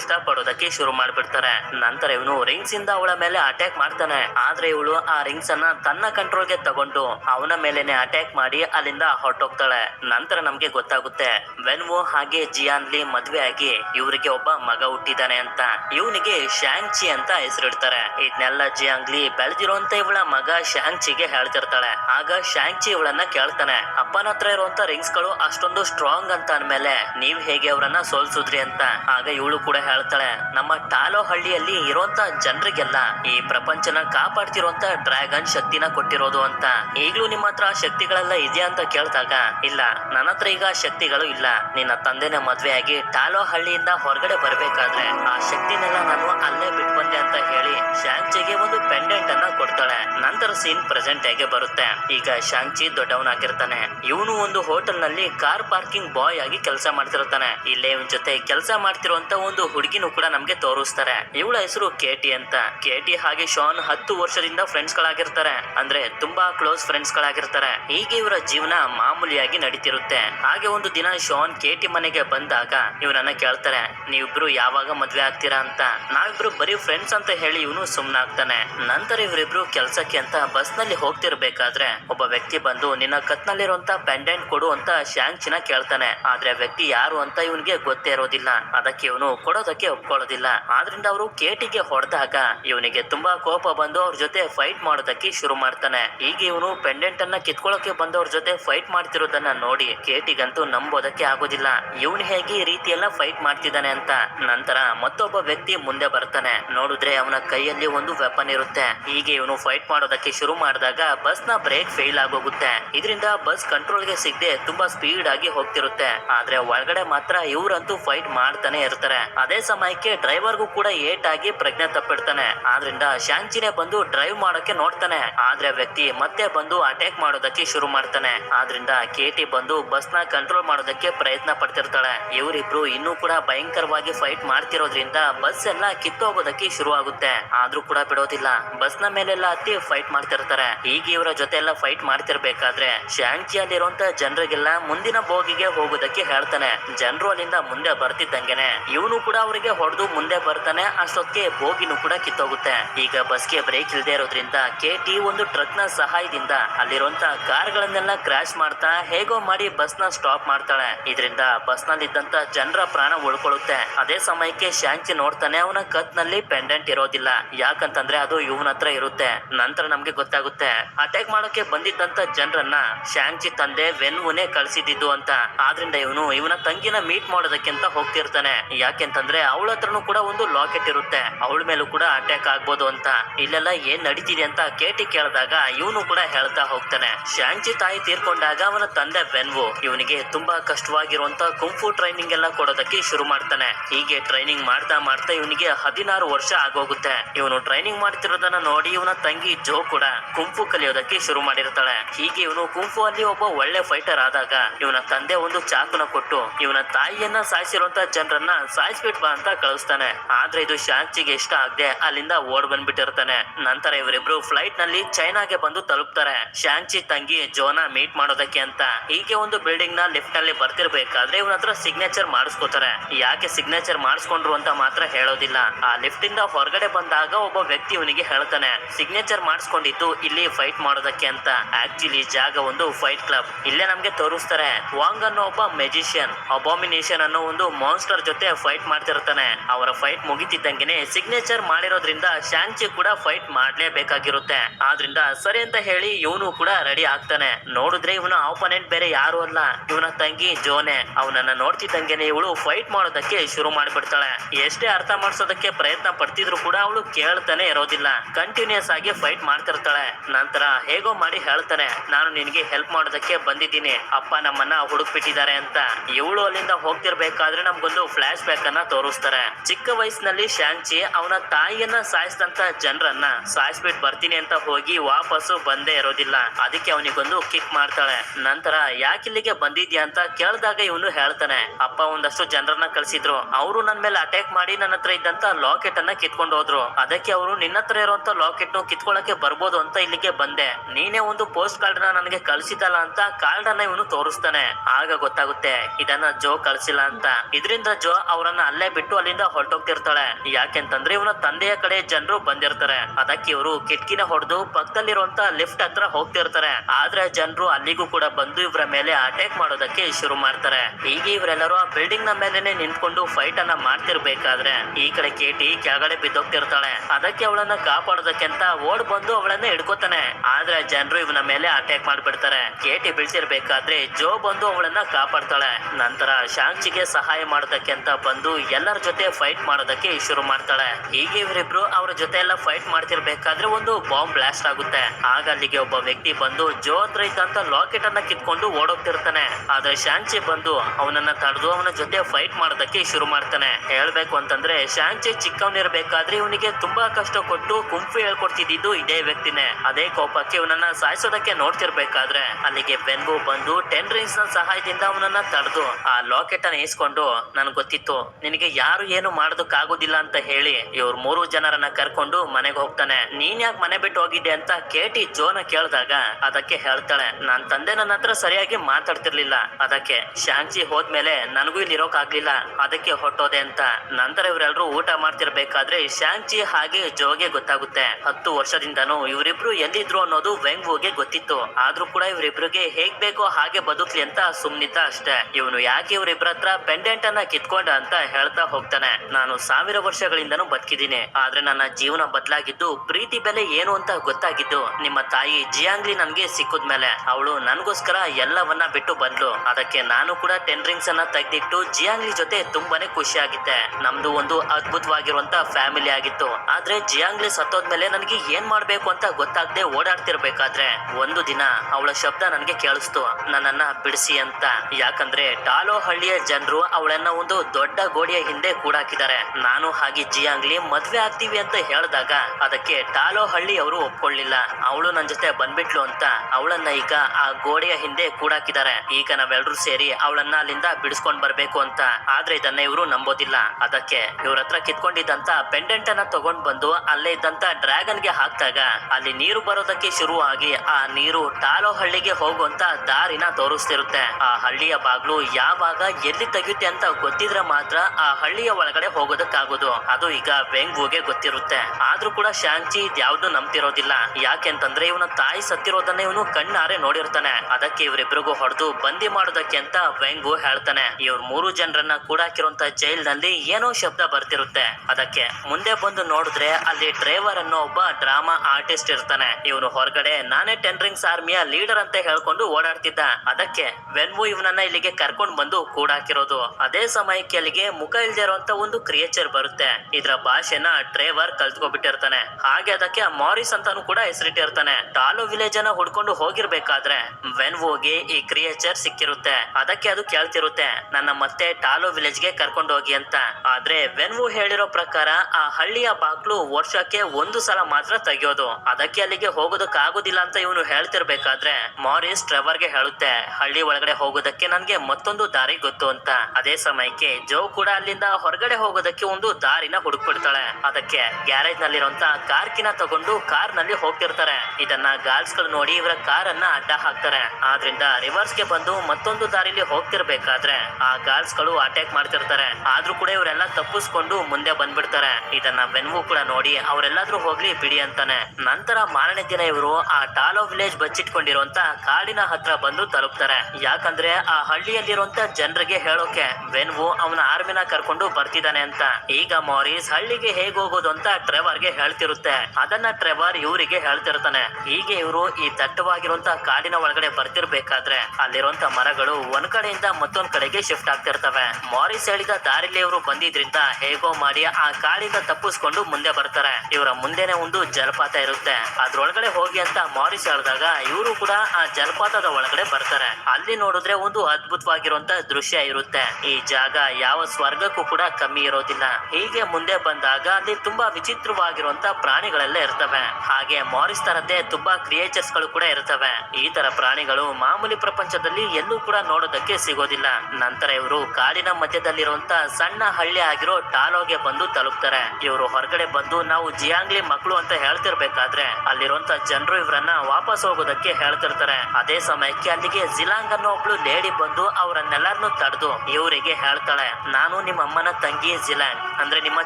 ಇಷ್ಟ ಪಡೋದಕ್ಕೆ ಶುರು ಮಾಡ್ಬಿಡ್ತಾರೆ. ನಂತರ ಇವನು ರಿಂಗ್ಸ್ ಇಂದ ಅವಳ ಮೇಲೆ ಅಟ್ಯಾಕ್ ಮಾಡ್ತಾನೆ. ಆದ್ರೆ ಇವಳು ಆ ರಿಂಗ್ಸ್ ಅನ್ನ ತನ್ನ ಕಂಟ್ರೋಲ್ಗೆ ತಗೊಂಡು ಅವನ ಮೇಲೆನೆ ಅಟ್ಯಾಕ್ ಮಾಡಿ ಅಲ್ಲಿಂದ ಹೊರಟೋಗ್ತಾಳೆ. ನಂತರ ನಮ್ಗೆ ಗೊತ್ತಾಗುತ್ತೆ, ವೆನ್ವು ಹಾಗೆ ಜಿಯಾನ್ಲಿ ಮದ್ವೆ ಆಗಿ ಇವರಿಗೆ ಒಬ್ಬ ಮಗ ಹುಟ್ಟಿದಾನೆ ಅಂತ. ಇವನಿಗೆ ಶಾಂಗ್ಚಿ ಅಂತ ಹೆಸರಿಡ್ತಾರೆ. ಇದನ್ನೆಲ್ಲ ಜಿಯಾಂಗ್ಲಿ ಬೆಳೆದಿರುವಂತ ಇವಳ ಮಗ ಶಾಂಚಿಗೆ ಹೇಳ್ತಿರ್ತಾಳೆ. ಆಗ ಶಾಂಗ್ಚಿ ಇವಳನ್ನ ಕೇಳ್ತಾನೆ, ಅಪ್ಪನ ಹತ್ರ ಇರುವಂತ ರಿಂಗ್ಸ್ಗಳು ಅಷ್ಟೊಂದು ಸ್ಟ್ರಾಂಗ್ ಅಂತ ಅಂದ್ಮೇಲೆ ನೀವ್ ಹೇಗೆ ಅವರನ್ನ ಸೋಲ್ಸುದ್ರಿ ಅಂತ. ಆಗ ಇವಳು ಕೂಡ ಹೇಳ್ತಾಳೆ, ನಮ್ಮ ಟಾಲೋ ಹಳ್ಳಿಯಲ್ಲಿ ಇರುವಂತ ಜನರಿಗೆಲ್ಲ ಈ ಪ್ರಪಂಚನ ಕಾಪಾಡ್ತಿರುವಂತ ಡ್ರ್ಯಾಗನ್ ಶಕ್ತಿನ ಕೊಟ್ಟಿರೋದು ಅಂತ. ಈಗಲೂ ನಿಮ್ಮ ಹತ್ರ ಶಕ್ತಿಗಳೆಲ್ಲ ಇದೆಯಾ ಅಂತ ಕೇಳ್ದಾಗ, ಇಲ್ಲ, ನನ್ನ ಹತ್ರ ಈಗ ಶಕ್ತಿಗಳು ಇಲ್ಲ. ನಿನ್ನ ತಂದೆನ ಮದ್ವೆ ಆಗಿ ಟಾಲೋ ಹಳ್ಳಿಯಿಂದ ಹೊರಗಡೆ ಬರ್ಬೇಕಾದ್ರೆ ಆ ಶಕ್ತಿನೆಲ್ಲ ನಾನು ಅಲ್ಲೇ ಬಿಟ್ಟು ಬಂದೆ ಅಂತ ಹೇಳಿ ಶಾಂಚಿಗೆ ಒಂದು ಪೆಂಡೆಂಟ್ ಅನ್ನ ಕೊಡ್ತಾಳೆ. ನಂತರ ಸೀನ್ ಪ್ರೆಸೆಂಟ್ ಆಗಿ ಬರುತ್ತೆ. ಈಗ ಶಾಂಚಿ ದೊಡ್ಡವನಾಗಿರ್ತಾನೆ. ಇವನು ಒಂದು ಹೋಟೆಲ್ನಲ್ಲಿ ಕಾರ್ ಪಾರ್ಕಿಂಗ್ ಬಾಯ್ ಆಗಿ ಕೆಲಸ ಮಾಡ್ತಿರ್ತಾನೆ. ಇಲ್ಲೇ ಇವನ್ ಜೊತೆ ಕೆಲಸ ಮಾಡ್ತಿರುವಂತ ಒಂದು ಹುಡುಗಿನೂ ಕೂಡ ನಮ್ಗೆ ತೋರಿಸ್ತಾರೆ. ಇವಳ ಹೆಸರು ಕೇಟಿ ಅಂತ. ಕೆಟಿ ಹಾಗೆ ಶಾನ್ ಹತ್ತು ವರ್ಷದಿಂದ ಫ್ರೆಂಡ್ಸ್ ಗಳಾಗಿರ್ತಾರೆ ಅಂದ್ರೆ ತುಂಬಾ ಕ್ಲೋಸ್ ಫ್ರೆಂಡ್ಸ್ ಗಳಾಗಿರ್ತಾರೆ ಹೀಗೆ ಇವರ ಜೀವನ ಮಾಮೂಲಿಯಾಗಿ ನಡೀತಿರುತ್ತೆ. ಹಾಗೆ ಒಂದು ದಿನ ಶಾನ್ ಕೆಟಿ ಮನೆಗೆ ಬಂದಾಗ ಇವನನ್ನ ಕೇಳ್ತಾರೆ, ನೀವಿಬ್ರು ಯಾವಾಗ ಮದ್ವೆ ಆಗ್ತೀರಾ ಅಂತ? ನಾವಿಬ್ರು ಬರೀ ಫ್ರೆಂಡ್ಸ್ ಅಂತ ಹೇಳಿ ಇವನು ಸುಮ್ನಾಗ್ತಾನೆ. ನಂತರ ಇವರಿಬ್ರು ಕೆಲ್ಸಕ್ಕೆ ಅಂತ ಬಸ್ನಲ್ಲಿ ಹೋಗ್ತಿರ್ಬೇಕಾದ್ರೆ ಒಬ್ಬ ವ್ಯಕ್ತಿ ಬಂದು, ನಿನ್ನ ಕತ್ನಲ್ಲಿರುವಂತ ಪೆಂಡೆಂಟ್ ಕೊಡು ಅಂತ ಶಾಂಕ್ಷಿನ ಕೇಳ್ತಾನೆ. ಆದ್ರೆ ವ್ಯಕ್ತಿ ಯಾರು ಅಂತ ಇವನಿಗೆ ಗೊತ್ತೇ ಇರೋದಿಲ್ಲ. ಅದಕ್ಕೆ ಇವನು ಕೊಡೋದಕ್ಕೆ ಒಪ್ಕೊಳ್ಳೋದಿಲ್ಲ. ಆದ್ರಿಂದ ಅವರು ಕೇಟಿಗೆ ಹೊಡೆದಾಗ ಇವನಿಗೆ ತುಂಬಾ ಕೋಪ ಬಂದು ಅವ್ರ ಜೊತೆ ಫೈಟ್ ಮಾಡೋದಕ್ಕೆ ಶುರು ಮಾಡ್ತಾನೆ. ಈಗ ಇವನು ಪೆಂಡೆಂಟ್ ಅನ್ನ ಕಿತ್ಕೊಳ್ಳೋಕೆ ಬಂದವ್ರ ಜೊತೆ ಫೈಟ್ ಮಾಡ್ತಿರೋದನ್ನ ನೋಡಿ ಕೇಟಿಗಂತೂ ನಂಬೋದಕ್ಕೆ ಆಗೋದಿಲ್ಲ. ಇವನು ಹೇಗೆ ಈ ರೀತಿ ಫೈಟ್ ಮಾಡ್ತಿದ್ದಾನೆ ಅಂತ ನಂತರ ಮತ್ತೊಬ್ಬ ವ್ಯಕ್ತಿ ಮುಂದೆ ಬರ್ತಾನೆ. ನೋಡಿದ್ರೆ ಅವನ ಕೈಯಲ್ಲಿ ಒಂದು ವೆಪನ್ ಇರುತ್ತೆ. ಹೀಗೆ ಇವನು ಫೈಟ್ ಮಾಡೋದಕ್ಕೆ ಶುರು ಮಾಡಿದಾಗ ಬಸ್ನ ಬ್ರೇಕ್ ಫೇಲ್ ಆಗೋಗುತ್ತೆ. ಇದರಿಂದ ಬಸ್ ಕಂಟ್ರೋಲ್ಗೆ ಸಿಗದೆ ತುಂಬಾ ಸ್ಪೀಡ್ ಆಗಿ ಹೋಗ್ತಿರುತ್ತೆ. ಆದ್ರೆ ಒಳಗಡೆ ಮಾತ್ರ ಇವರಂತೂ ಫೈಟ್ ಮಾಡ್ತಾನೆ ಇರ್ತಾರೆ. ಅದೇ ಸಮಯಕ್ಕೆ ಡ್ರೈವರ್ಗೂ ಕೂಡ ಏಟ್ ಆಗಿ ಪ್ರಜ್ಞೆ ತಪ್ಪಿಡ್ತಾನೆ. ಆದ್ರಿಂದ ಶಾಂಚಿನೇ ಬಂದು ಡ್ರೈವ್ ಮಾಡೋಕೆ ನೋಡ್ತಾನೆ. ಆದ್ರೆ ವ್ಯಕ್ತಿ ಮತ್ತೆ ಬಂದು ಅಟ್ಯಾಕ್ ಮಾಡೋದಕ್ಕೆ ಶುರು ಮಾಡ್ತಾನೆ. ಆದ್ರಿಂದ ಕೇಟಿ ಬಂದು ಬಸ್ನ ಕಂಟ್ರೋಲ್ ಮಾಡೋದಕ್ಕೆ ಪ್ರಯತ್ನ ಪಡ್ತಿರ್ತಾಳೆ. ಇವರಿಬ್ರು ಇನ್ನೂ ಕೂಡ ಭಯಂಕರವಾಗಿ ಫೈಟ್ ಮಾಡ್ತಿರೋದ್ರಿಂದ ಬಸ್ ಎಲ್ಲ ಕಿತ್ತೋಗೋದಕ್ಕೆ ಶುರು ಆಗುತ್ತೆ. ಆದ್ರೂ ಕೂಡ ಬಿಡೋದಿಲ್ಲ. ಬಸ್ನ ಮೇಲೆಲ್ಲ ಹತ್ತಿ ಫೈಟ್ ಮಾಡ್ತಿರ್ತಾರೆ. ಈಗ ಇವರ ಜೊತೆ ಎಲ್ಲ ಫೈಟ್ ಮಾಡ್ತಿರ್ಬೇಕಾದ್ರೆ, ಶಾಂಚಿಯಲ್ಲಿರುವಂತ ಜನರಿಗೆಲ್ಲ ಮುಂದಿನ ಬೋಗಿಗೆ ಹೋಗೋದಕ್ಕೆ ಹೇಳ್ತಾನೆ. ಜನರು ಅಲ್ಲಿಂದ ಮುಂದೆ ಬರ್ತಿದ್ದಂಗೆನೆ ಇವನು ಕೂಡ ಅವರಿಗೆ ಹೊಡೆದು ಮುಂದೆ ಬರ್ತಾನೆ, ಅಷ್ಟೊತ್ತಿಗೆ ಬೋಗಿನೂ ಕೂಡ ಕಿತ್ತೋಗುತ್ತೆ. ಈಗ ಬಸ್ಗೆ ಬ್ರೇಕ್ ಇಲ್ಲದೆ ಇರೋದ್ರಿಂದ ಕೆ ಟಿ ಒಂದು ಟ್ರಕ್ನ ಸಹಾಯದಿಂದ ಅಲ್ಲಿರುವಂತ ಕಾರ್ಗಳನ್ನೆಲ್ಲ ಕ್ರಾಶ್ ಮಾಡ್ತಾ ಹೇಗೋ ಮಾಡಿ ಬಸ್ನ ಸ್ಟಾಪ್ ಮಾಡ್ತಾಳೆ. ಇದರಿಂದ ಬಸ್ ನಲ್ಲಿದ್ದಂತ ಜನರ ಪ್ರಾಣ ಉಳ್ಕೊಳ್ಳುತ್ತೆ. ಅದೇ ಸಮಯಕ್ಕೆ ಶಾಂತಿ ನೋಡ್ತಾನೆ ಅವನ ಕತ್ನಲ್ಲಿ ಪೆಂಡೆಂಟ್ ಇರೋದಿಲ್ಲ. ಯಾಕಂತಂದ್ರೆ ಅದು ಇವನ ಹತ್ರ ಇರುತ್ತೆ. ನಂತರ ನಮ್ಗೆ ಗೊತ್ತಾಗುತ್ತೆ. ಅಟ್ಯಾಕ್ ಮಾಡೋಕೆ ಬಂದಿದ್ದಂತ ಜನರನ್ನ ಶಾಂಚಿ ತಂದೆ ವೆನ್ವುನೇ ಕಳ್ಸಿದ್ದು ಅಂತ. ಆದ್ರಿಂದ ಇವನು ಇವನ ತಂಗಿನ ಮೀಟ್ ಮಾಡೋದಕ್ಕೆ ಮಾಡೋದಕ್ಕೆ ಅಂತ ಹೋಗ್ತಿರ್ತಾನೆ. ಯಾಕೆಂತಂದ್ರೆ ಅವಳ ಹತ್ರನೂ ಕೂಡ ಒಂದು ಲಾಕೆಟ್ ಇರುತ್ತೆ. ಅವಳ ಮೇಲೂ ಕೂಡ ಅಟ್ಯಾಕ್ ಆಗ್ಬೋದು ಅಂತ. ಇಲ್ಲೆಲ್ಲ ಏನ್ ನಡೀತಿದೆ ಅಂತ ಕೇಟಿ ಕೇಳಿದಾಗ ಇವನು ಕೂಡ ಹೇಳ್ತಾ ಹೋಗ್ತಾನೆ. ಶಾಂಚಿ ತಾಯಿ ತೀರ್ಕೊಂಡಾಗ ಅವನ ತಂದೆ ಬೆನ್ವು. ಇವನಿಗೆ ತುಂಬಾ ಕಷ್ಟವಾಗಿರುವಂತ ಕುಂಫು ಟ್ರೈನಿಂಗ್ ಎಲ್ಲ ಕೊಡೋದಕ್ಕೆ ಶುರು ಮಾಡ್ತಾನೆ. ಹೀಗೆ ಟ್ರೈನಿಂಗ್ ಮಾಡ್ತಾ ಮಾಡ್ತಾ ಇವನಿಗೆ ಹದಿನಾರು ವರ್ಷ ಆಗೋಗುತ್ತೆ. ಇವನು ಟ್ರೈನಿಂಗ್ ಮಾಡ್ತಿರೋದನ್ನ ನೋಡಿ ಇವನ ತಂಗಿ ಜೋ ಕೂಡ ಕುಂಫು ಕಲಿಯೋದಕ್ಕೆ ಶುರು ಮಾಡಿರ್ತಾಳೆ. ಹೀಗೆ ಇವನು ಕುಂಫು ಅಲ್ಲಿ ಒಬ್ಬ ಒಳ್ಳೆ ಫೈಟರ್ ಆದಾಗ ಇವನ ತಂದೆ ಒಂದು ಚಾಕುನ ಕೊಟ್ಟು ಇವನ ತಾಯಿಯನ್ನ ಸಾಯಿಸಿರುವಂತ ಜನರನ್ನ ಸಾಯಿಸ್ಬಿಟ್ ಬಾ ಅಂತ ಕಳಿಸ್ತಾನೆ. ಆದ್ರೆ ಇದು ಶಾಂಚಿಗೆ ಇಷ್ಟ ಆಗದೆ ಅಲ್ಲಿಂದ ಓಡ್ ಬಂದ್ಬಿಟ್ಟಿರ್ತಾನೆ. ನಂತರ ಇವರಿಬ್ರು ಫ್ಲೈಟ್ನಲ್ಲಿ ಚೈನಾಗೆ ಬಂದು ತಲುಪ್ತಾರೆ. ಶಾಂಚಿ ತಂಗಿ ಜೋನ ಮೀಟ್ ಮಾಡೋದಕ್ಕೆ ಅಂತ. ಹೀಗೆ ಒಂದು ಬಿಲ್ಡಿಂಗ್ನ ಲಿಫ್ಟ್ನಲ್ಲಿ ಬರ್ತಿರ್ಬೇಕಾದ್ರೆ ಇವನ ಹತ್ರ ಸಿಗ್ನೇಚರ್ ಮಾಡಿಸ್ಕೋತಾರೆ. ಯಾಕೆ ಸಿಗ್ನೇಚರ್ ಮಾಡಿಸ್ಕೊಂಡ್ರು ಅಂತ ಮಾತ್ರ ಹೇಳೋದಿಲ್ಲ. ಆ ಲಿಫ್ಟ್ ಇಂದ ಹೊರಗಡೆ ಬಂದಾಗ ಒಬ್ಬ ವ್ಯಕ್ತಿ ಇವನಿಗೆ ಹೇಳ್ತಾನೆ ಸಿಗ್ನೇಚರ್ ಮಾಡಿಸ್ಕೊಂಡಿದ್ದು ಇಲ್ಲಿ ಫೈಟ್ ಮಾಡೋದಕ್ಕೆ ಅಂತ. ಆಕ್ಚುಲಿ ಜಾಗ ಒಂದು ಫೈಟ್ ಕ್ಲಬ್ ಇಲ್ಲೇ ನಮ್ಗೆ ತೋರಿಸ್ತಾರೆ. ವಾಂಗ್ ಅನ್ನೋ ಒಬ್ಬ ಮೆಜಿಷಿಯನ್ ಅಬಾಮಿನೇಷನ್ ಅನ್ನೋ ಒಂದು ಮಾನ್ಸ್ಟರ್ ಜೊತೆ ಫೈಟ್ ಮಾಡ್ತಿರ್ತಾನೆ ಅವರ ಫೈಟ್ ಮುಗಿತಿದ್ದಂಗೆನೆ ಸಿಗ್ನೇಚರ್ ಮಾಡಿರೋದ್ರಿಂದ ಶಾಂಚಿ ಕೂಡ ಫೈಟ್ ಮಾಡ್ಲೇಬೇಕಾಗಿರುತ್ತೆ. ಆದ್ರಿಂದ ಸರಿ ಅಂತ ಹೇಳಿ ಇವನು ಕೂಡ ರೆಡಿ ಆಗ್ತಾನೆ. ನೋಡಿದ್ರೆ ಇವನ ಆಪೋನೆಂಟ್ ಬೇರೆ ಯಾರು ಅಲ್ಲ. ಇವನ ತಂಗಿ ಜೋನೆ. ಅವನನ್ನ ನೋಡ್ತಿದ್ದಂಗೆನೆ ಇವಳು ಫೈಟ್ ಮಾಡೋದಕ್ಕೆ ಶುರು ಮಾಡ್ಬಿಡ್ತಾಳೆ. ಎಷ್ಟೇ ಅರ್ಥ ಮಾಡಿಸೋದಕ್ಕೆ ಪ್ರಯತ್ನ ಪಡ್ತಿದ್ರು ಕೂಡ ಅವಳು ಕೇಳ್ತಾನೆ ಇರೋದಿಲ್ಲ. ಕಂಟಿನ್ಯೂಸ್ ಆಗಿ ಫೈಟ್ ಮಾಡ್ತಿರ್ತಾಳೆ. ನಂತರ ಹೇಗೋ ಮಾಡಿ ಹೇಳ್ತಾನೆ, ನಾನು ನಿನಗೆ ಹೆಲ್ಪ್ ಮಾಡೋದಕ್ಕೆ ಬಂದಿದ್ದೀನಿ. ಅಪ್ಪ ನಮ್ಮನ್ನ ಹುಡುಕ್ಬಿಟ್ಟಿದ್ದಾರೆ ಅಂತ. ಇವಳು ಅಲ್ಲಿಂದ ಹೋಗ್ತಿರ್ಬೇಕಾದ್ರೆ ನಮ್ಗೊಂದು ಫ್ಲಾಶ್ ಬ್ಯಾಕ್ ಅನ್ನ ತೋರಿಸ್ತಾರೆ. ಚಿಕ್ಕ ವಯಸ್ಸಿನಲ್ಲಿ ಶಾಂಚಿ ಅವನ ತಾಯಿಯನ್ನ ಸಾಯಿಸಿದಂತ ಜನರನ್ನ ಸಾಯಿಸ್ಬಿಟ್ಟು ಬರ್ತೀನಿ ಅಂತ ಹೋಗಿ ವಾಪಸ್ಸು ಬಂದೇ ಇರೋದಿಲ್ಲ. ಅದಕ್ಕೆ ಅವನಿಗೊಂದು ಕಿಕ್ ಮಾಡ್ತಾಳೆ. ನಂತರ, ಯಾಕೆ ಇಲ್ಲಿಗೆ ಬಂದಿದ್ಯಾ ಅಂತ ಕೇಳಿದಾಗ ಇವನು ಹೇಳ್ತಾನೆ. ಅಪ್ಪ ಒಂದಷ್ಟು ಜನರನ್ನ ಕಳ್ಸಿದ್ರು. ಅವರು ನನ್ ಮೇಲೆ ಅಟ್ಯಾಕ್ ಮಾಡಿ ನನ್ನ ಹತ್ರ ಇದ್ದಂತ ಲಾಕೆಟ್ ಅನ್ನ ಕಿತ್ಕೊಂಡು ಹೋದ್ರು. ಅದಕ್ಕೆ ಅವರು ನಿನ್ನ ಹತ್ರ ಇರುವಂತ ಲಾಕೆಟ್ ನು ಕಿತ್ಕೊಳಕ್ಕೆ ಬರ್ಬೋದು ಅಂತ ಇಲ್ಲಿಗೆ ಬಂದೆ. ನೀನೇ ಒಂದು ಪೋಸ್ಟ್ ಕಾರ್ಡ್ ನನಗೆ ಕಳ್ಸಿದಲ್ಲ ಅಂತ ಕಾರ್ಡ್ ಅನ್ನ ಇವನು ತೋರಿಸ್ತಾನೆ. ಆಗ ಗೊತ್ತಾಗುತ್ತೆ, ಇದನ್ನ ಜೋ ಕಳ್ಸಿಲ್ಲ ಅಂತ. ಇದರಿಂದ ಜೋ ಅವರನ್ನ ಅಲ್ಲೇ ಬಿಟ್ಟು ಅಲ್ಲಿಂದ ಹೊರಟೋಗ್ತಿರ್ತಾಳೆ. ಯಾಕೆಂತಂದ್ರೆ ಇವನ ತಂದೆಯ ಕಡೆ ಜನರು ಬಂದಿರ್ತಾರೆ. ಅದಕ್ಕೆ ಇವರು ಕಿಟಕಿನ ಹೊಡೆದು ಪಕ್ಕದಲ್ಲಿರುವಂತ ಲಿಫ್ಟ್ ಹತ್ರ ಹೋಗ್ತಿರ್ತಾರೆ. ಆದ್ರೆ ಜನರು ಅಲ್ಲಿಗೂ ಕೂಡ ಬಂದು ಇವರ ಮೇಲೆ ಅಟ್ಯಾಕ್ ಮಾಡೋದಕ್ಕೆ ಶುರು ಮಾಡ್ತಾರೆ. ಹೀಗೆ ಇವರೆಲ್ಲರೂ ಆ ಬಿಲ್ಡಿಂಗ್ನ ಮೇಲೆನೆ ನಿಂತ್ಕೊಂಡು ಫೈಟ್ ಅನ್ನ ಮಾಡ್ತಿರ್ಬೇಕಾದ್ರೆ, ಈ ಕಡೆ ಕೇಟಿ ಕೆಳಗಡೆ ಬಿದ್ದೋಗ್ತಿರ್ತಾಳೆ. ಅದಕ್ಕೆ ಅವಳನ್ನ ಕಾಪಾಡೋದಕ್ಕೆ ಅಂತ ಓಡ್ ಬಂದು ಅವಳನ್ನ ಹಿಡ್ಕೋತಾನೆ. ಆದ್ರೆ ಜನರು ಇವನ ಮೇಲೆ ಅಟ್ಯಾಕ್ ಮಾಡ್ಬಿಡ್ತಾರೆ. ಕೇಟಿ ಬೀಳ್ತಿರ್ಬೇಕಾದ್ರೆ ಜೋ ಬಂದು ಅವಳನ್ನ ಕಾಪಾಡ್ತಾಳೆ. ನಂತರ ಶಾಂಚಿಗೆ ಸಹಾಯ ಮಾಡೋದಕ್ಕೆ ಅಂತ ಬಂದು ಎಲ್ಲರ ಜೊತೆ ಫೈಟ್ ಮಾಡೋದಕ್ಕೆ ಶುರು ಮಾಡ್ತಾಳೆ. ಹೀಗೆ ಇವರಿಬ್ರು ಅವರ ಜೊತೆ ಎಲ್ಲ ಫೈಟ್ ಮಾಡ್ತಿರ್ಬೇಕಾದ್ರೆ ಒಂದು ಬಾಂಬ್ ಬ್ಲಾಸ್ಟ್ ಆಗುತ್ತೆ. ಆಗ ಅಲ್ಲಿಗೆ ಒಬ್ಬ ವ್ಯಕ್ತಿ ಬಂದು, ಜೋ ಹತ್ರ ಇದ್ದಂತ ಲಾಕೆಟ್ ಅನ್ನ ಕಿತ್ಕೊಂಡು ಓಡೋಗ್ತಿರ್ತಾನೆ. ಆದ್ರೆ ಶಾಂಚಿ ಬಂದು ಅವನನ್ನ ತಡೆದು ಅವನ ಜೊತೆ ಫೈಟ್ ಮಾಡೋದಕ್ಕೆ ಶುರು ಮಾಡ್ತಾನೆ. ಹೇಳ್ಬೇಕು ಅಂತಂದ್ರೆ ಶಾಂಚಿ ಚಿಕ್ಕವನಿರ್ಬೇಕಾದ್ರೆ ಇವನಿಗೆ ತುಂಬಾ ಕಷ್ಟ ಕೊಟ್ಟು ಕುಂಫು ಹೇಳ್ಕೊಡ್ತಿದ್ದು ಇದೇ ವ್ಯಕ್ತಿನೇ. ಅದೇ ಕೋಪಕ್ಕೆ ಇವನನ್ನ ಸಾಯಿಸೋದಕ್ಕೆ ನೋಡ್ತಿರ್ಬೇಕಾದ್ರೆ, ಅಲ್ಲಿಗೆ ಬೆನ್ಬು ಬಂದು ಟೆನ್ ರಿಂಗ್ಸ್ನ ಸಹಾಯದಿಂದ ಅವನನ್ನ ತಡೆದು ಆ ಲಾಕೆಟ್ ಅನ್ನ ಇಸ್ಕೊಂಡು ನನ್ಗೆ ಗೊತ್ತಿತ್ತು, ನಿನಗೆ ಯಾರು ಏನು ಮಾಡೋದಕ್ಕಾಗೋದಿಲ್ಲ ಅಂತ ಹೇಳಿ ಇವ್ರ ಮೂರು ಜನರನ್ನ ಕರ್ಕೊಂಡು ಮನೆಗೆ ಹೋಗ್ತಾನೆ. ನೀನ್ ಯಾಕೆ ಮನೆ ಬಿಟ್ಟು ಹೋಗಿದ್ದೆ ಅಂತ ಕೇಟಿ ಜೋನ ಕೇಳಿದಾಗ ಅದಕ್ಕೆ ಹೇಳ್ತಾಳೆ, ನನ್ ತಂದೆ ನನ್ನ ಹತ್ರ ಸರಿಯಾಗಿ ಮಾತಾಡ್ತಿರ್ಲಿಲ್ಲ. ಅದಕ್ಕೆ ಶಾಂಚಿ ಹೋದ್ಮೇಲೆ ನನಗೂ ಇಲ್ಲಿ ಇರೋಕ್ ಆಗ್ಲಿಲ್ಲ. ಅದಕ್ಕೆ ಹೊಟ್ಟೋದೆ ಅಂತ. ನಂತರ ಇವರೆಲ್ಲರೂ ಊಟ ಮಾಡ್ತಿರ್ಬೇಕಾದ್ರೆ ಶಾಂಚಿ ಹಾಗೆ ಜೋಗೆ ಗೊತ್ತಾಗುತ್ತೆ. ಹತ್ತು ವರ್ಷದಿಂದನೂ ಇವರಿಬ್ರು ಎಲ್ಲಿದ್ರು ಅನ್ನೋದು ವೆಂಗ್ವೋಗೆ ಗೊತ್ತಿತ್ತು. ಆದ್ರೂ ಕೂಡ ಇವರಿಬ್ರಿಗೆ ಹೇಗ್ ಬೇಕೋ ಹಾಗೆ ಬದುಕ್ಲಿ ಅಂತ ಸುಮ್ನಿದ್ದ ಅಷ್ಟೇ. ಇವನು ಯಾಕೆ ಇವರಿಬ್ರ ಹತ್ರ ಪೆಂಡೆಂಟ್ ಅನ್ನ ಕಿತ್ಕೊಂಡ ಅಂತ ಹೇಳ್ತಾ ಹೋಗ್ತಾನೆ. ನಾನು ಸಾವಿರ ವರ್ಷಗಳಿಂದನೂ ಬದುಕಿದ್ದೀನಿ. ಆದ್ರೆ ನನ್ನ ಜೀವನ ಬದಲಾಗಿದ್ದು ಪ್ರೀತಿ ಬೆಲೆ ಏನು ಅಂತ ಗೊತ್ತಾಗಿದ್ದು. ನಿಮ್ಮ ತಾಯಿ ಜಿಯಾಂಗ್ಲಿ ನನ್ಗೆ ಸಿಕ್ಕಿದ್ಮೇಲೆ ಅವಳು ನನ್ಗೋಸ್ಕರ ಎಲ್ಲವನ್ನ ಬಿಟ್ಟು ಬಂದ್ಲು. ಅದಕ್ಕೆ ನಾನು ಕೂಡ ಟೆನ್ ರಿಂಗ್ಸ್ ಅನ್ನ ತೆಗೆದಿಟ್ಟು ಜಿಯಾಂಗ್ಲಿ ಜೊತೆ ತುಂಬಾನೇ ಖುಷಿ ಆಗಿದ್ದೆ ನಮ್ದು ಒಂದು ಅದ್ಭುತವಾಗಿರುವಂತ ಫ್ಯಾಮಿಲಿ ಆಗಿತ್ತು. ಆದ್ರೆ ಜಿಯಾಂಗ್ಲಿ ಸತ್ತೋದ್ಮೇಲೆ ನನಗೆ ಏನ್ ಮಾಡ್ಬೇಕು ಅಂತ ಗೊತ್ತಾಗದೆ ಓಡಾಡ್ತಿರ್ಬೇಕಾದ್ರೆ ಒಂದು ದಿನ ಅವಳ ಶಬ್ದ ನನ್ಗೆ ಕೇಳಿಸ್ತು. ನನ್ನನ್ನ ಬಿಡಿಸಿ ಅಂತ. ಯಾಕಂದ್ರೆ ಟಾಲೋ ಹಳ್ಳಿಯ ಜನರು ಅವಳನ್ನ ಒಂದು ದೊಡ್ಡ ಗೋಡೆಯ ಹಿಂದೆ ಕೂಡಾಕಿದ್ದಾರೆ. ನಾನು ಹಾಗೆ ಜಿಯಾಂಗ್ಲಿ ಮದ್ವೆ ಆಗ್ತೀವಿ ಅಂತ ಹೇಳಿದಾಗ ಅದಕ್ಕೆ ಟಾಲೋ ಹಳ್ಳಿ ಅವರು ಒಪ್ಕೊಳ್ಳಿಲ್ಲ. ಅವಳು ನನ್ ಜೊತೆ ಬಂದ್ಬಿಟ್ಲು ಅಂತ ಅವಳನ್ನ ಈಗ ಆ ಗೋಡೆಯ ಹಿಂದೆ ಕೂಡಾಕಿದ್ದಾರೆ. ಈಗ ನಾವೆಲ್ಲರೂ ಸೇರಿ ಅವಳನ್ನ ಅಲ್ಲಿಂದ ಬಿಡಿಸ್ಕೊಂಡ್ ಬರ್ಬೇಕು ಅಂತ. ಆದ್ರೆ ಇದನ್ನ ಇವರು ನಂಬೋದಿಲ್ಲ. ಅದಕ್ಕೆ ಇವ್ರ ಹತ್ರ ಕಿತ್ಕೊಂಡಿದ್ದಂತ ಪೆಂಡೆಂಟ್ ಅನ್ನ ತಗೊಂಡ್ ಬಂದು ಅಲ್ಲೇ ಇದ್ದಂತ ಡ್ರ್ಯಾಗನ್ಗೆ ಹಾಕ್ದಾಗ ಅಲ್ಲಿ ನೀರು ಬರೋದಕ್ಕೆ ಶುರುವಾಗಿ ಆ ನೀರು ಟಾಲೋ ಹಳ್ಳಿಗೆ ಹೋಗುವಂತ ದಾರಿನ ತೋರಿಸ್ತಿರುತ್ತೆ. ಆ ಹಳ್ಳಿಯ ಬಾಗ್ಲು ಯಾವಾಗ ಎಲ್ಲಿ ತೆಗೆಯುತ್ತೆ ಅಂತ ಗೊತ್ತಿದ್ರೆ ಮಾತ್ರ ಆ ಹಳ್ಳಿಯ ಒಳಗಡೆ ಹೋಗೋದಕ್ಕಾಗೋದು. ಅದು ಈಗ ವೆಂಗುಗೆ ಗೊತ್ತಿರುತ್ತೆ. ಆದ್ರೂ ಕೂಡ ಶಾಂಚಿ ಇದ್ಯಾವ್ದು ನಂಬ್ತಿರೋದಿಲ್ಲ. ಯಾಕೆಂತಂದ್ರೆ ಇವನ ತಾಯಿ ಸತ್ತಿರೋದನ್ನ ಇವನು ಕಣ್ಣಾರೆ ನೋಡಿರ್ತಾನೆ. ಅದಕ್ಕೆ ಇವರಿಬ್ರಿಗೂ ಹೊಡೆದು ಬಂದಿ ಮಾಡೋದಕ್ಕೆ ಅಂತ ವೆಂಗು ಹೇಳ್ತಾನೆ. ಇವ್ರ ಮೂರು ಜನರನ್ನ ಕೂಡಾಕಿರುವಂತ ಜೈಲ್ನಲ್ಲಿ ಏನೋ ಶಬ್ದ ಬರ್ತಿರುತ್ತೆ. ಅದಕ್ಕೆ ಮುಂದೆ ಬಂದು ನೋಡಿದ್ರೆ ಅಲ್ಲಿ ಡ್ರೈವರ್ ಅನ್ನೋ ಒಬ್ಬ ಡ್ರಾಮಾ ಆರ್ಟಿಸ್ಟ್ ಇರ್ತಾನೆ. ಇವನು ಹೊರಗಡೆ, ನಾನೇ ಟೆನ್ರಿಂಗ್ಸ್ ಆರ್ಮಿಯ ಲೀಡರ್ ಅಂತ ಹೇಳ್ಕೊಂಡು ಓಡಾಡ್ತಿದ್ದ. ಅದಕ್ಕೆ ವೆನ್ವು ಇವನನ್ನ ಇಲ್ಲಿಗೆ ಕರ್ಕೊಂಡ್ ಬಂದು ಕೂಡಾಕಿರೋದು. ಅದೇ ಸಮಯಕ್ಕೆ ಅಲ್ಲಿಗೆ ಮುಖ ಇಲ್ದೇ ಇರುವಂತ ಒಂದು ಕ್ರಿಯೇಚರ್ ಬರುತ್ತೆ. ಇದರ ಭಾಷೆನ ಟ್ರೇವರ್ ಕಲ್ತ್ಕೊಬಿಟ್ಟಿರ್ತಾನೆ. ಹಾಗೆ ಅದಕ್ಕೆ ಮಾರಿಸ್ ಅಂತಾನು ಕೂಡ ಹೆಸರಿಟ್ಟಿರ್ತಾನೆ. ಟಾಲೋ ವಿಲೇಜ್ ಅನ್ನ ಹುಡ್ಕೊಂಡು ಹೋಗಿರ್ಬೇಕಾದ್ರೆ ವೆನ್ ಹೋಗಿ ಈ ಕ್ರಿಯೇಚರ್ ಸಿಕ್ಕಿರುತ್ತೆ. ಅದಕ್ಕೆ ಅದು ಕೇಳ್ತಿರುತ್ತೆ, ನನ್ನ ಮತ್ತೆ ಟಾಲೋ ವಿಲೇಜ್ಗೆ ಕರ್ಕೊಂಡು ಹೋಗಿ ಅಂತ. ಆದ್ರೆ ವೆನ್ವು ಹೇಳಿರೋ ಪ್ರಕಾರ ಆ ಹಳ್ಳಿಯ ಬಾಗ್ಲು ವರ್ಷಕ್ಕೆ ಒಂದು ಸಲ ಮಾತ್ರ ತೆಗೆಯೋದು. ಅದಕ್ಕೆ ಅಲ್ಲಿಗೆ ಹೋಗೋದಕ್ಕಾಗೋದಿಲ್ಲ ಅಂತ ಇವನು ಹೇಳ್ತಿರ್ಬೇಕಾದ್ರೆ ಮಾರಿಸ್ ಟ್ರೆವರ್ಗೆ ಹೇಳುತ್ತೆ, ಹಳ್ಳಿ ಒಳಗಡೆ ಹೋಗೋದಕ್ಕೆ ನನ್ಗೆ ಮತ್ತೊಂದು ದಾರಿ ಗೊತ್ತು ಅಂತ. ಅದೇ ಸಮಯಕ್ಕೆ ಜೋ ಕೂಡ ಅಲ್ಲಿಂದ ಹೊರಗಡೆ ಹೋಗೋದಕ್ಕೆ ಒಂದು ದಾರಿನ ಹುಡುಕ್ಬಿಡ್ತಾಳೆ. ಅದಕ್ಕೆ ಗ್ಯಾರೇಜ್ ನಲ್ಲಿರುವಂತ ಕಾರ್ಕಿನ ತಗೊಂಡು ಕಾರ್ನಲ್ಲಿ ಹೋಗ್ತಿರ್ತಾರೆ. ಇದನ್ನ ಗಾರ್ಡ್ಸ್ಗಳು ನೋಡಿ ಇವರ ಕಾರ್ ಅನ್ನ ಅಡ್ಡ ಹಾಕ್ತಾರೆ. ಆದ್ರಿಂದ ರಿವರ್ಸ್ಗೆ ಬಂದು ಮತ್ತೊಂದು ದಾರಿಲಿ ಹೋಗ್ತಿರ್ಬೇಕಾದ್ರೆ ಆ ಗಾರ್ಲ್ಸ್ಗಳು ಅಟ್ಯಾಕ್ ಮಾಡ್ತಿರ್ತಾರೆ. ಆದ್ರೂ ಕೂಡ ಇವರೆಲ್ಲ ತಪ್ಪಿಸ್ಕೊಂಡು ಮುಂದೆ ಬಂದ್ಬಿಡ್ತಾರೆ. ಇದನ್ನ ಬೆನ್ವು ಕೂಡ ನೋಡಿ ಅವರೆಲ್ಲಾದ್ರೂ ಹೋಗ್ಲಿ ಬಿಡಿ ಅಂತಾನೆ. ನಂತರ ಮಾರನೇ ದಿನ ಇವರು ಆ ಟಾಲೋ ವಿಲೇಜ್ ಬಚ್ಚಿಟ್ಕೊಂಡಿರುವಂತ ಕಾಡಿನ ಹತ್ರ ಬಂದು ತಲುಪ್ತಾರೆ. ಯಾಕಂದ್ರೆ ಆ ಹಳ್ಳಿಯಲ್ಲಿರುವಂತ ಜನರಿಗೆ ಹೇಳೋಕೆ ವೆನ್ವು ಅವನ ಆರ್ಮಿನ ಕರ್ಕೊಂಡು ಬರ್ತಿದ್ದಾನೆ ಅಂತ. ಈಗ ಮಾರಿಸ್ ಹಳ್ಳಿಗೆ ಹೇಗ್ ಹೋಗೋದು ಅಂತ ಟ್ರೆವರ್ಗೆ ಹೇಳ್ತಿರುತ್ತೆ. ಅದನ್ನ ಟ್ರೆವರ್ ಇವರಿಗೆ ಹೇಳ್ತಿರ್ತಾನೆ. ಹೀಗೆ ಇವರು ಈ ದಟ್ಟವಾಗಿರುವಂತ ಕಾಡಿನ ಒಳಗಡೆ ಬರ್ತಿರ್ಬೇಕಾದ್ರೆ ಅಲ್ಲಿರುವಂತ ಮರಗಳು ಒಂದ್ ಕಡೆಯಿಂದ ಮತ್ತೊಂದ್ ಕಡೆಗೆ ಶಿಫ್ಟ್ ಆಗ್ತಿರ್ತವೆ. ಮಾರಿಸ್ ಹೇಳಿದ ದಾರಿಲಿ ಇವರು ಬಂದಿದ್ರಿಂದ ಹೇಗೋ ಮಾಡಿ ಆ ಕಾಡಿಂದ ತಪ್ಪಿಸ್ಕೊಂಡು ಮುಂದೆ ಬರ್ತಾರೆ. ಇವರ ಮುಂದೆನೆ ಒಂದು ಜಲಪಾತ ಇರುತ್ತೆ. ಅದ್ರೊಳಗಡೆ ಹೋಗಿ ಅಂತ ಮಾರಿಸ್ ಹೇಳಿದಾಗ ಇವರು ಕೂಡ ಆ ಜಲಪಾತದ ಒಳಗಡೆ ಬರ್ತಾರೆ. ಅಲ್ಲಿ ನೋಡಿದ್ರೆ ಒಂದು ಅದ್ಭುತವಾಗಿರುವಂತ ದೃಶ್ಯ ಇರುತ್ತೆ. ಈ ಜಾಗ ಯಾವ ಸ್ವರ್ಗಕ್ಕೂ ಕೂಡ ಕಮ್ಮಿ ಇರೋದಿಲ್ಲ. ಹೀಗೆ ಮುಂದೆ ಬಂದಾಗ ಅಲ್ಲಿ ತುಂಬಾ ವಿಚಿತ್ರವಾಗಿರುವಂತ ಪ್ರಾಣಿಗಳೆಲ್ಲ ಇರ್ತವೆ. ಹಾಗೆ ಮಾರಿಸ್ ತರದ್ದೇ ತುಂಬಾ ಕ್ರಿಯೇಚರ್ಸ್ಗಳು ಕೂಡ ಇರ್ತವೆ. ಈ ತರ ಪ್ರಾಣಿಗಳು ಮಾಮೂಲಿ ಪ್ರಪಂಚದಲ್ಲಿ ಎಲ್ಲೂ ಕೂಡ ನೋಡೋದಕ್ಕೆ ಸಿಗೋದಿಲ್ಲ. ನಂತರ ಇವರು ಕಾಡಿನ ಮಧ್ಯದಲ್ಲಿರುವಂತ ಸಣ್ಣ ಹಳ್ಳಿ ಆಗಿರೋ ಟಾಲೋಗೆ ಬಂದು ತಲುಪ್ತಾರೆ. ಇವರು ಹೊರಗಡೆ ಬಂದು ನಾವು ಜಿಯಾಂಗ್ಲಿ ಮಕ್ಕಳು ಅಂತ ಹೇಳ್ತಿರ್ಬೇಕಾದ್ರೆ ಅಲ್ಲಿರುವಂತ ಜನರು ಇವರನ್ನ ವಾಪಸ್ ಹೋಗೋದಕ್ಕೆ ಹೇಳ್ತಿರ್ತಾರೆ. ಅದೇ ಸಮಯಕ್ಕೆ ಅಲ್ಲಿಗೆ ಜಿಲಾಂಗ್ ಅನ್ನೋ ಒಬ್ಳು ಲೇಡಿ ಬಂದು ಅವರನ್ನೆಲ್ಲರನ್ನು ತಡೆದು ಇವರಿಗೆ ಹೇಳ್ತಾಳೆ, ನಾನು ನಿಮ್ಮ ಅಮ್ಮನ ತಂಗಿ ಜಿಲಾಂಗ್ ಅಂದ್ರೆ ನಿಮ್ಮ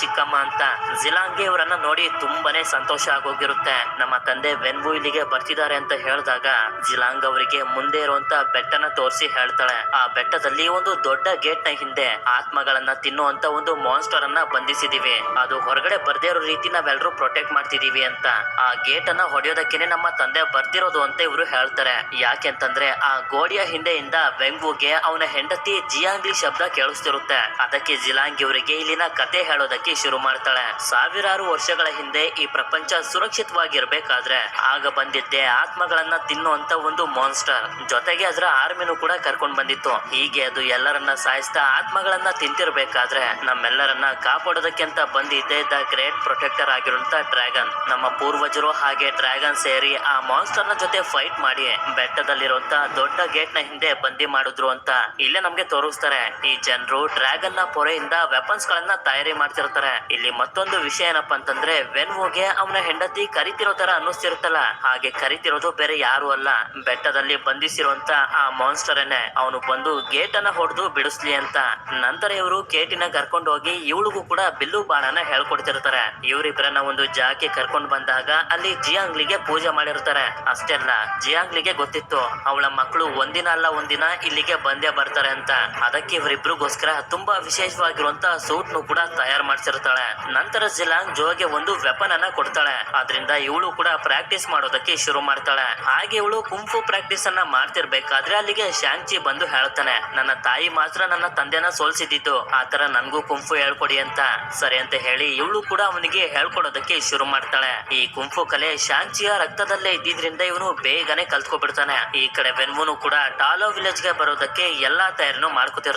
ಚಿಕ್ಕಮ್ಮ ಅಂತ. ಜಿಲಾಂಗ್ಗೆ ಇವರನ್ನ ನೋಡಿ ತುಂಬಾನೇ ಸಂತೋಷ ಆಗೋಗಿರುತ್ತೆ. ನಮ್ಮ ತಂದೆ ವೆನ್ಬು ಇಲ್ಲಿಗೆ ಬರ್ತಿದ್ದಾರೆ ಅಂತ ಹೇಳಿದಾಗ ಜಿಲಾಂಗ್ ಅವರಿಗೆ ಮುಂದೆ ಇರುವಂತ ಬೆಟ್ಟನ ತೋರಿಸಿ ಹೇಳ್ತಾಳೆ. ಆ ಬೆಟ್ಟದಲ್ಲಿ ಒಂದು ದೊಡ್ಡ ಗೇಟ್ನ ಹಿಂದೆ ಆತ್ಮಗಳನ್ನ ತಿನ್ನುವಂತ ಒಂದು ಮಾನ್ಸ್ಟರ್ ಅನ್ನ ಬಂಧಿಸಿದೀವಿ. ಅದು ಹೊರಗಡೆ ಬರ್ದೇ ಇರೋ ರೀತಿ ನಾವೆಲ್ಲರೂ ಪ್ರೊಟೆಕ್ಟ್ ಮಾಡ್ತಿದೀವಿ ಅಂತ. ಆ ಗೇಟ್ ಅನ್ನ ಹೊಡೆಯೋದಕ್ಕೇನೆ ನಮ್ಮ ತಂದೆ ಬರ್ತಿರೋದು ಅಂತ ಇವರು ಹೇಳ್ತಾರೆ. ಯಾಕೆಂತಂದ್ರೆ ಆ ಗೋಡೆಯ ಹಿಂದೆಯಿಂದ ವೆಂಗುಗೆ ಅವನ ಹೆಂಡತಿ ಜಿಯಾಂಗ್ಲಿ ಶಬ್ದ ಕೇಳಿಸ್ತಿರುತ್ತೆ. ಅದಕ್ಕೆ ಜಿಲಾಂಗಿ ಅವರಿಗೆ ಇಲ್ಲಿನ ಕತೆ ಹೇಳೋದಕ್ಕೆ ಶುರು ಮಾಡ್ತಾಳೆ. ಸಾವಿರಾರು ವರ್ಷಗಳ ಹಿಂದೆ ಈ ಪ್ರಪಂಚ ಸುರಕ್ಷಿತವಾಗಿರ್ಬೇಕಾದ್ರೆ ಆಗ ಬಂದಿದ್ದೆ ಆತ್ಮಗಳನ್ನ ತಿನ್ನುವಂತ ಒಂದು ಮಾನ್ಸ್ಟರ್ ಜೊತೆಗೆ ಅದರ ಆರ್ಮಿನು ಕೂಡ ಕರ್ಕೊಂಡ್ ಬಂದಿತ್ತು. ಹೀಗೆ ಅದು ಎಲ್ಲರನ್ನ ಸಾಯಿಸ್ತಾ ಆತ್ಮಗಳನ್ನ ತಿಂತಿರ್ಬೇಕಾದ್ರೆ ನಮ್ಮೆಲ್ಲರನ್ನ ಕಾಪಾಡೋದಕ್ಕೆ ಅಂತ ಬಂದಿದ್ದೆ ದ ಗ್ರೇಟ್ ಪ್ರೊಟೆಕ್ಟರ್ ಆಗಿರುವಂತ ಡ್ರ್ಯಾಗನ್. ನಮ್ಮ ಪೂರ್ವಜರು ಹಾಗೆ ಡ್ರ್ಯಾಗನ್ ಸೇರಿ ಆ ಮಾನ್ಸ್ಟರ್ನ ಜೊತೆ ಫೈಟ್ ಮಾಡಿ ಬೆಟ್ಟದಲ್ಲಿರುವಂತ ದೊಡ್ಡ ಗೇಟ್ನ ಹಿಂದೆ ಬಂದಿ ಮಾಡಿದ್ರು ಅಂತ ಇಲ್ಲೇ ನಮ್ಗೆ ತೋರಿಸ್ತಾರೆ ಈ ಜನರು ಡ್ರ್ಯಾಗನ್ನ ಪೊರೆಯಿಂದ ವೆಪನ್ಸ್ ಗಳನ್ನ ತಯಾರಿ ಮಾಡ್ತಿರ್ತಾರೆ. ಇಲ್ಲಿ ಮತ್ತೊಂದು ವಿಷಯ ಏನಪ್ಪಾ ಅಂತಂದ್ರೆ, ವೆನ್ವೋಗೆ ಅವನ ಹೆಂಡತಿ ಕರಿತಿರೋ ತರ ಅನ್ನಿಸ್ತಿರುತ್ತಲ್ಲ. ಹಾಗೆ ಕರಿತಿರೋದು ಬೇರೆ ಯಾರು ಅಲ್ಲ. ಬೆಟ್ಟದಲ್ಲಿ ಬಂಧಿಸಿರುವಂತ ಆ ಮಾನ್ಸ್ಟರ್ ಅವನು ಬಂದು ಗೇಟ್ ಅನ್ನ ಹೊಡೆದು ಬಿಡಿಸ್ಲಿ ಅಂತ. ನಂತರ ಇವರು ಗೇಟಿನ ಕರ್ಕೊಂಡು ಹೋಗಿ ಇವಳಿಗೂ ಕೂಡ ಬಿಲ್ಲು ಬಾಣನ ಹೇಳ್ಕೊಡ್ತಿರ್ತಾರೆ. ಇವರಿಬ್ಬರನ್ನ ಒಂದು ಜಾಗಕ್ಕೆ ಕರ್ಕೊಂಡು ಬಂದಾಗ ಅಲ್ಲಿ ಜಿಯಾಂಗ್ಲಿಗೆ ಪೂಜೆ ಮಾಡಿರ್ತಾರೆ. ಅಷ್ಟೇ ಅಲ್ಲ ಜಿಯಾಂಗ್ಲಿಗೆ ಗೊತ್ತಿತ್ತು, ಅವಳ ಮಕ್ಕಳು ಒಂದಿನ ಅಲ್ಲ ಒಂದಿನ ಇಲ್ಲಿಗೆ ಬಂದೇ ಬರ್ತಾರೆ ಅಂತ. ಅದಕ್ಕೆ ಇವರಿಬ್ರಿಗೋಸ್ಕರ ತುಂಬಾ ವಿಶೇಷವಾಗಿರುವಂತಹ ಸೂಟ್ ನು ಕೂಡ ತಯಾರು ಮಾಡಿಸಿರ್ತಾಳೆ. ನಂತರ ಜಿಲಾಂಗ್ ಜೋಗೆ ಒಂದು ವೆಪನ್ ಅನ್ನ ಕೊಡ್ತಾಳೆ. ಆದ್ರಿಂದ ಇವಳು ಕೂಡ ಪ್ರಾಕ್ಟೀಸ್ ಮಾಡೋದಕ್ಕೆ ಶುರು ಮಾಡ್ತಾಳೆ. ಹಾಗೆ ಇವಳು ಕುಂಫು ಪ್ರಾಕ್ಟೀಸ್ ಅನ್ನ ಮಾಡ್ತಿರ್ಬೇಕಾದ್ರೆ ಅಲ್ಲಿಗೆ ಶಾಂಚಿ ಬಂದು ಹೇಳ್ತಾನೆ ನನ್ನ ತಾಯಿ ಮಾತ್ರ ನನ್ನ ತಂದೆನ ಸೋಲ್ಸಿದ್ದು. ಆತರ ನನ್ಗೂ ಕುಂಫು ಹೇಳ್ಕೊಡಿ ಅಂತ. ಸರಿ ಅಂತ ಹೇಳಿ ಇವಳು ಕೂಡ ಅವನಿಗೆ ಹೇಳ್ಕೊಡೋದಕ್ಕೆ ಶುರು ಮಾಡ್ತಾಳೆ. ಈ ಕುಂಫು ಕಲೆ ಶಾಂಚಿಯ ರಕ್ತದಲ್ಲೇ ಇದ್ದಿದ್ರಿಂದ ಇವನು ಬೇಗನೆ ಕಲ್ತ್ಕೊಬಿಡ್ತಾನೆ. ಈ ಕಡೆ ವೆನ್ಮುನು ಕೂಡ ಟಾಲೋ ವಿಲೇಜ್ಗೆ ಬರೋದಕ್ಕೆ ಎಲ್ಲಾ ತಯಾರಿನೂ ಮಾಡ್ಕೊತಿರ್ತಾನೆ.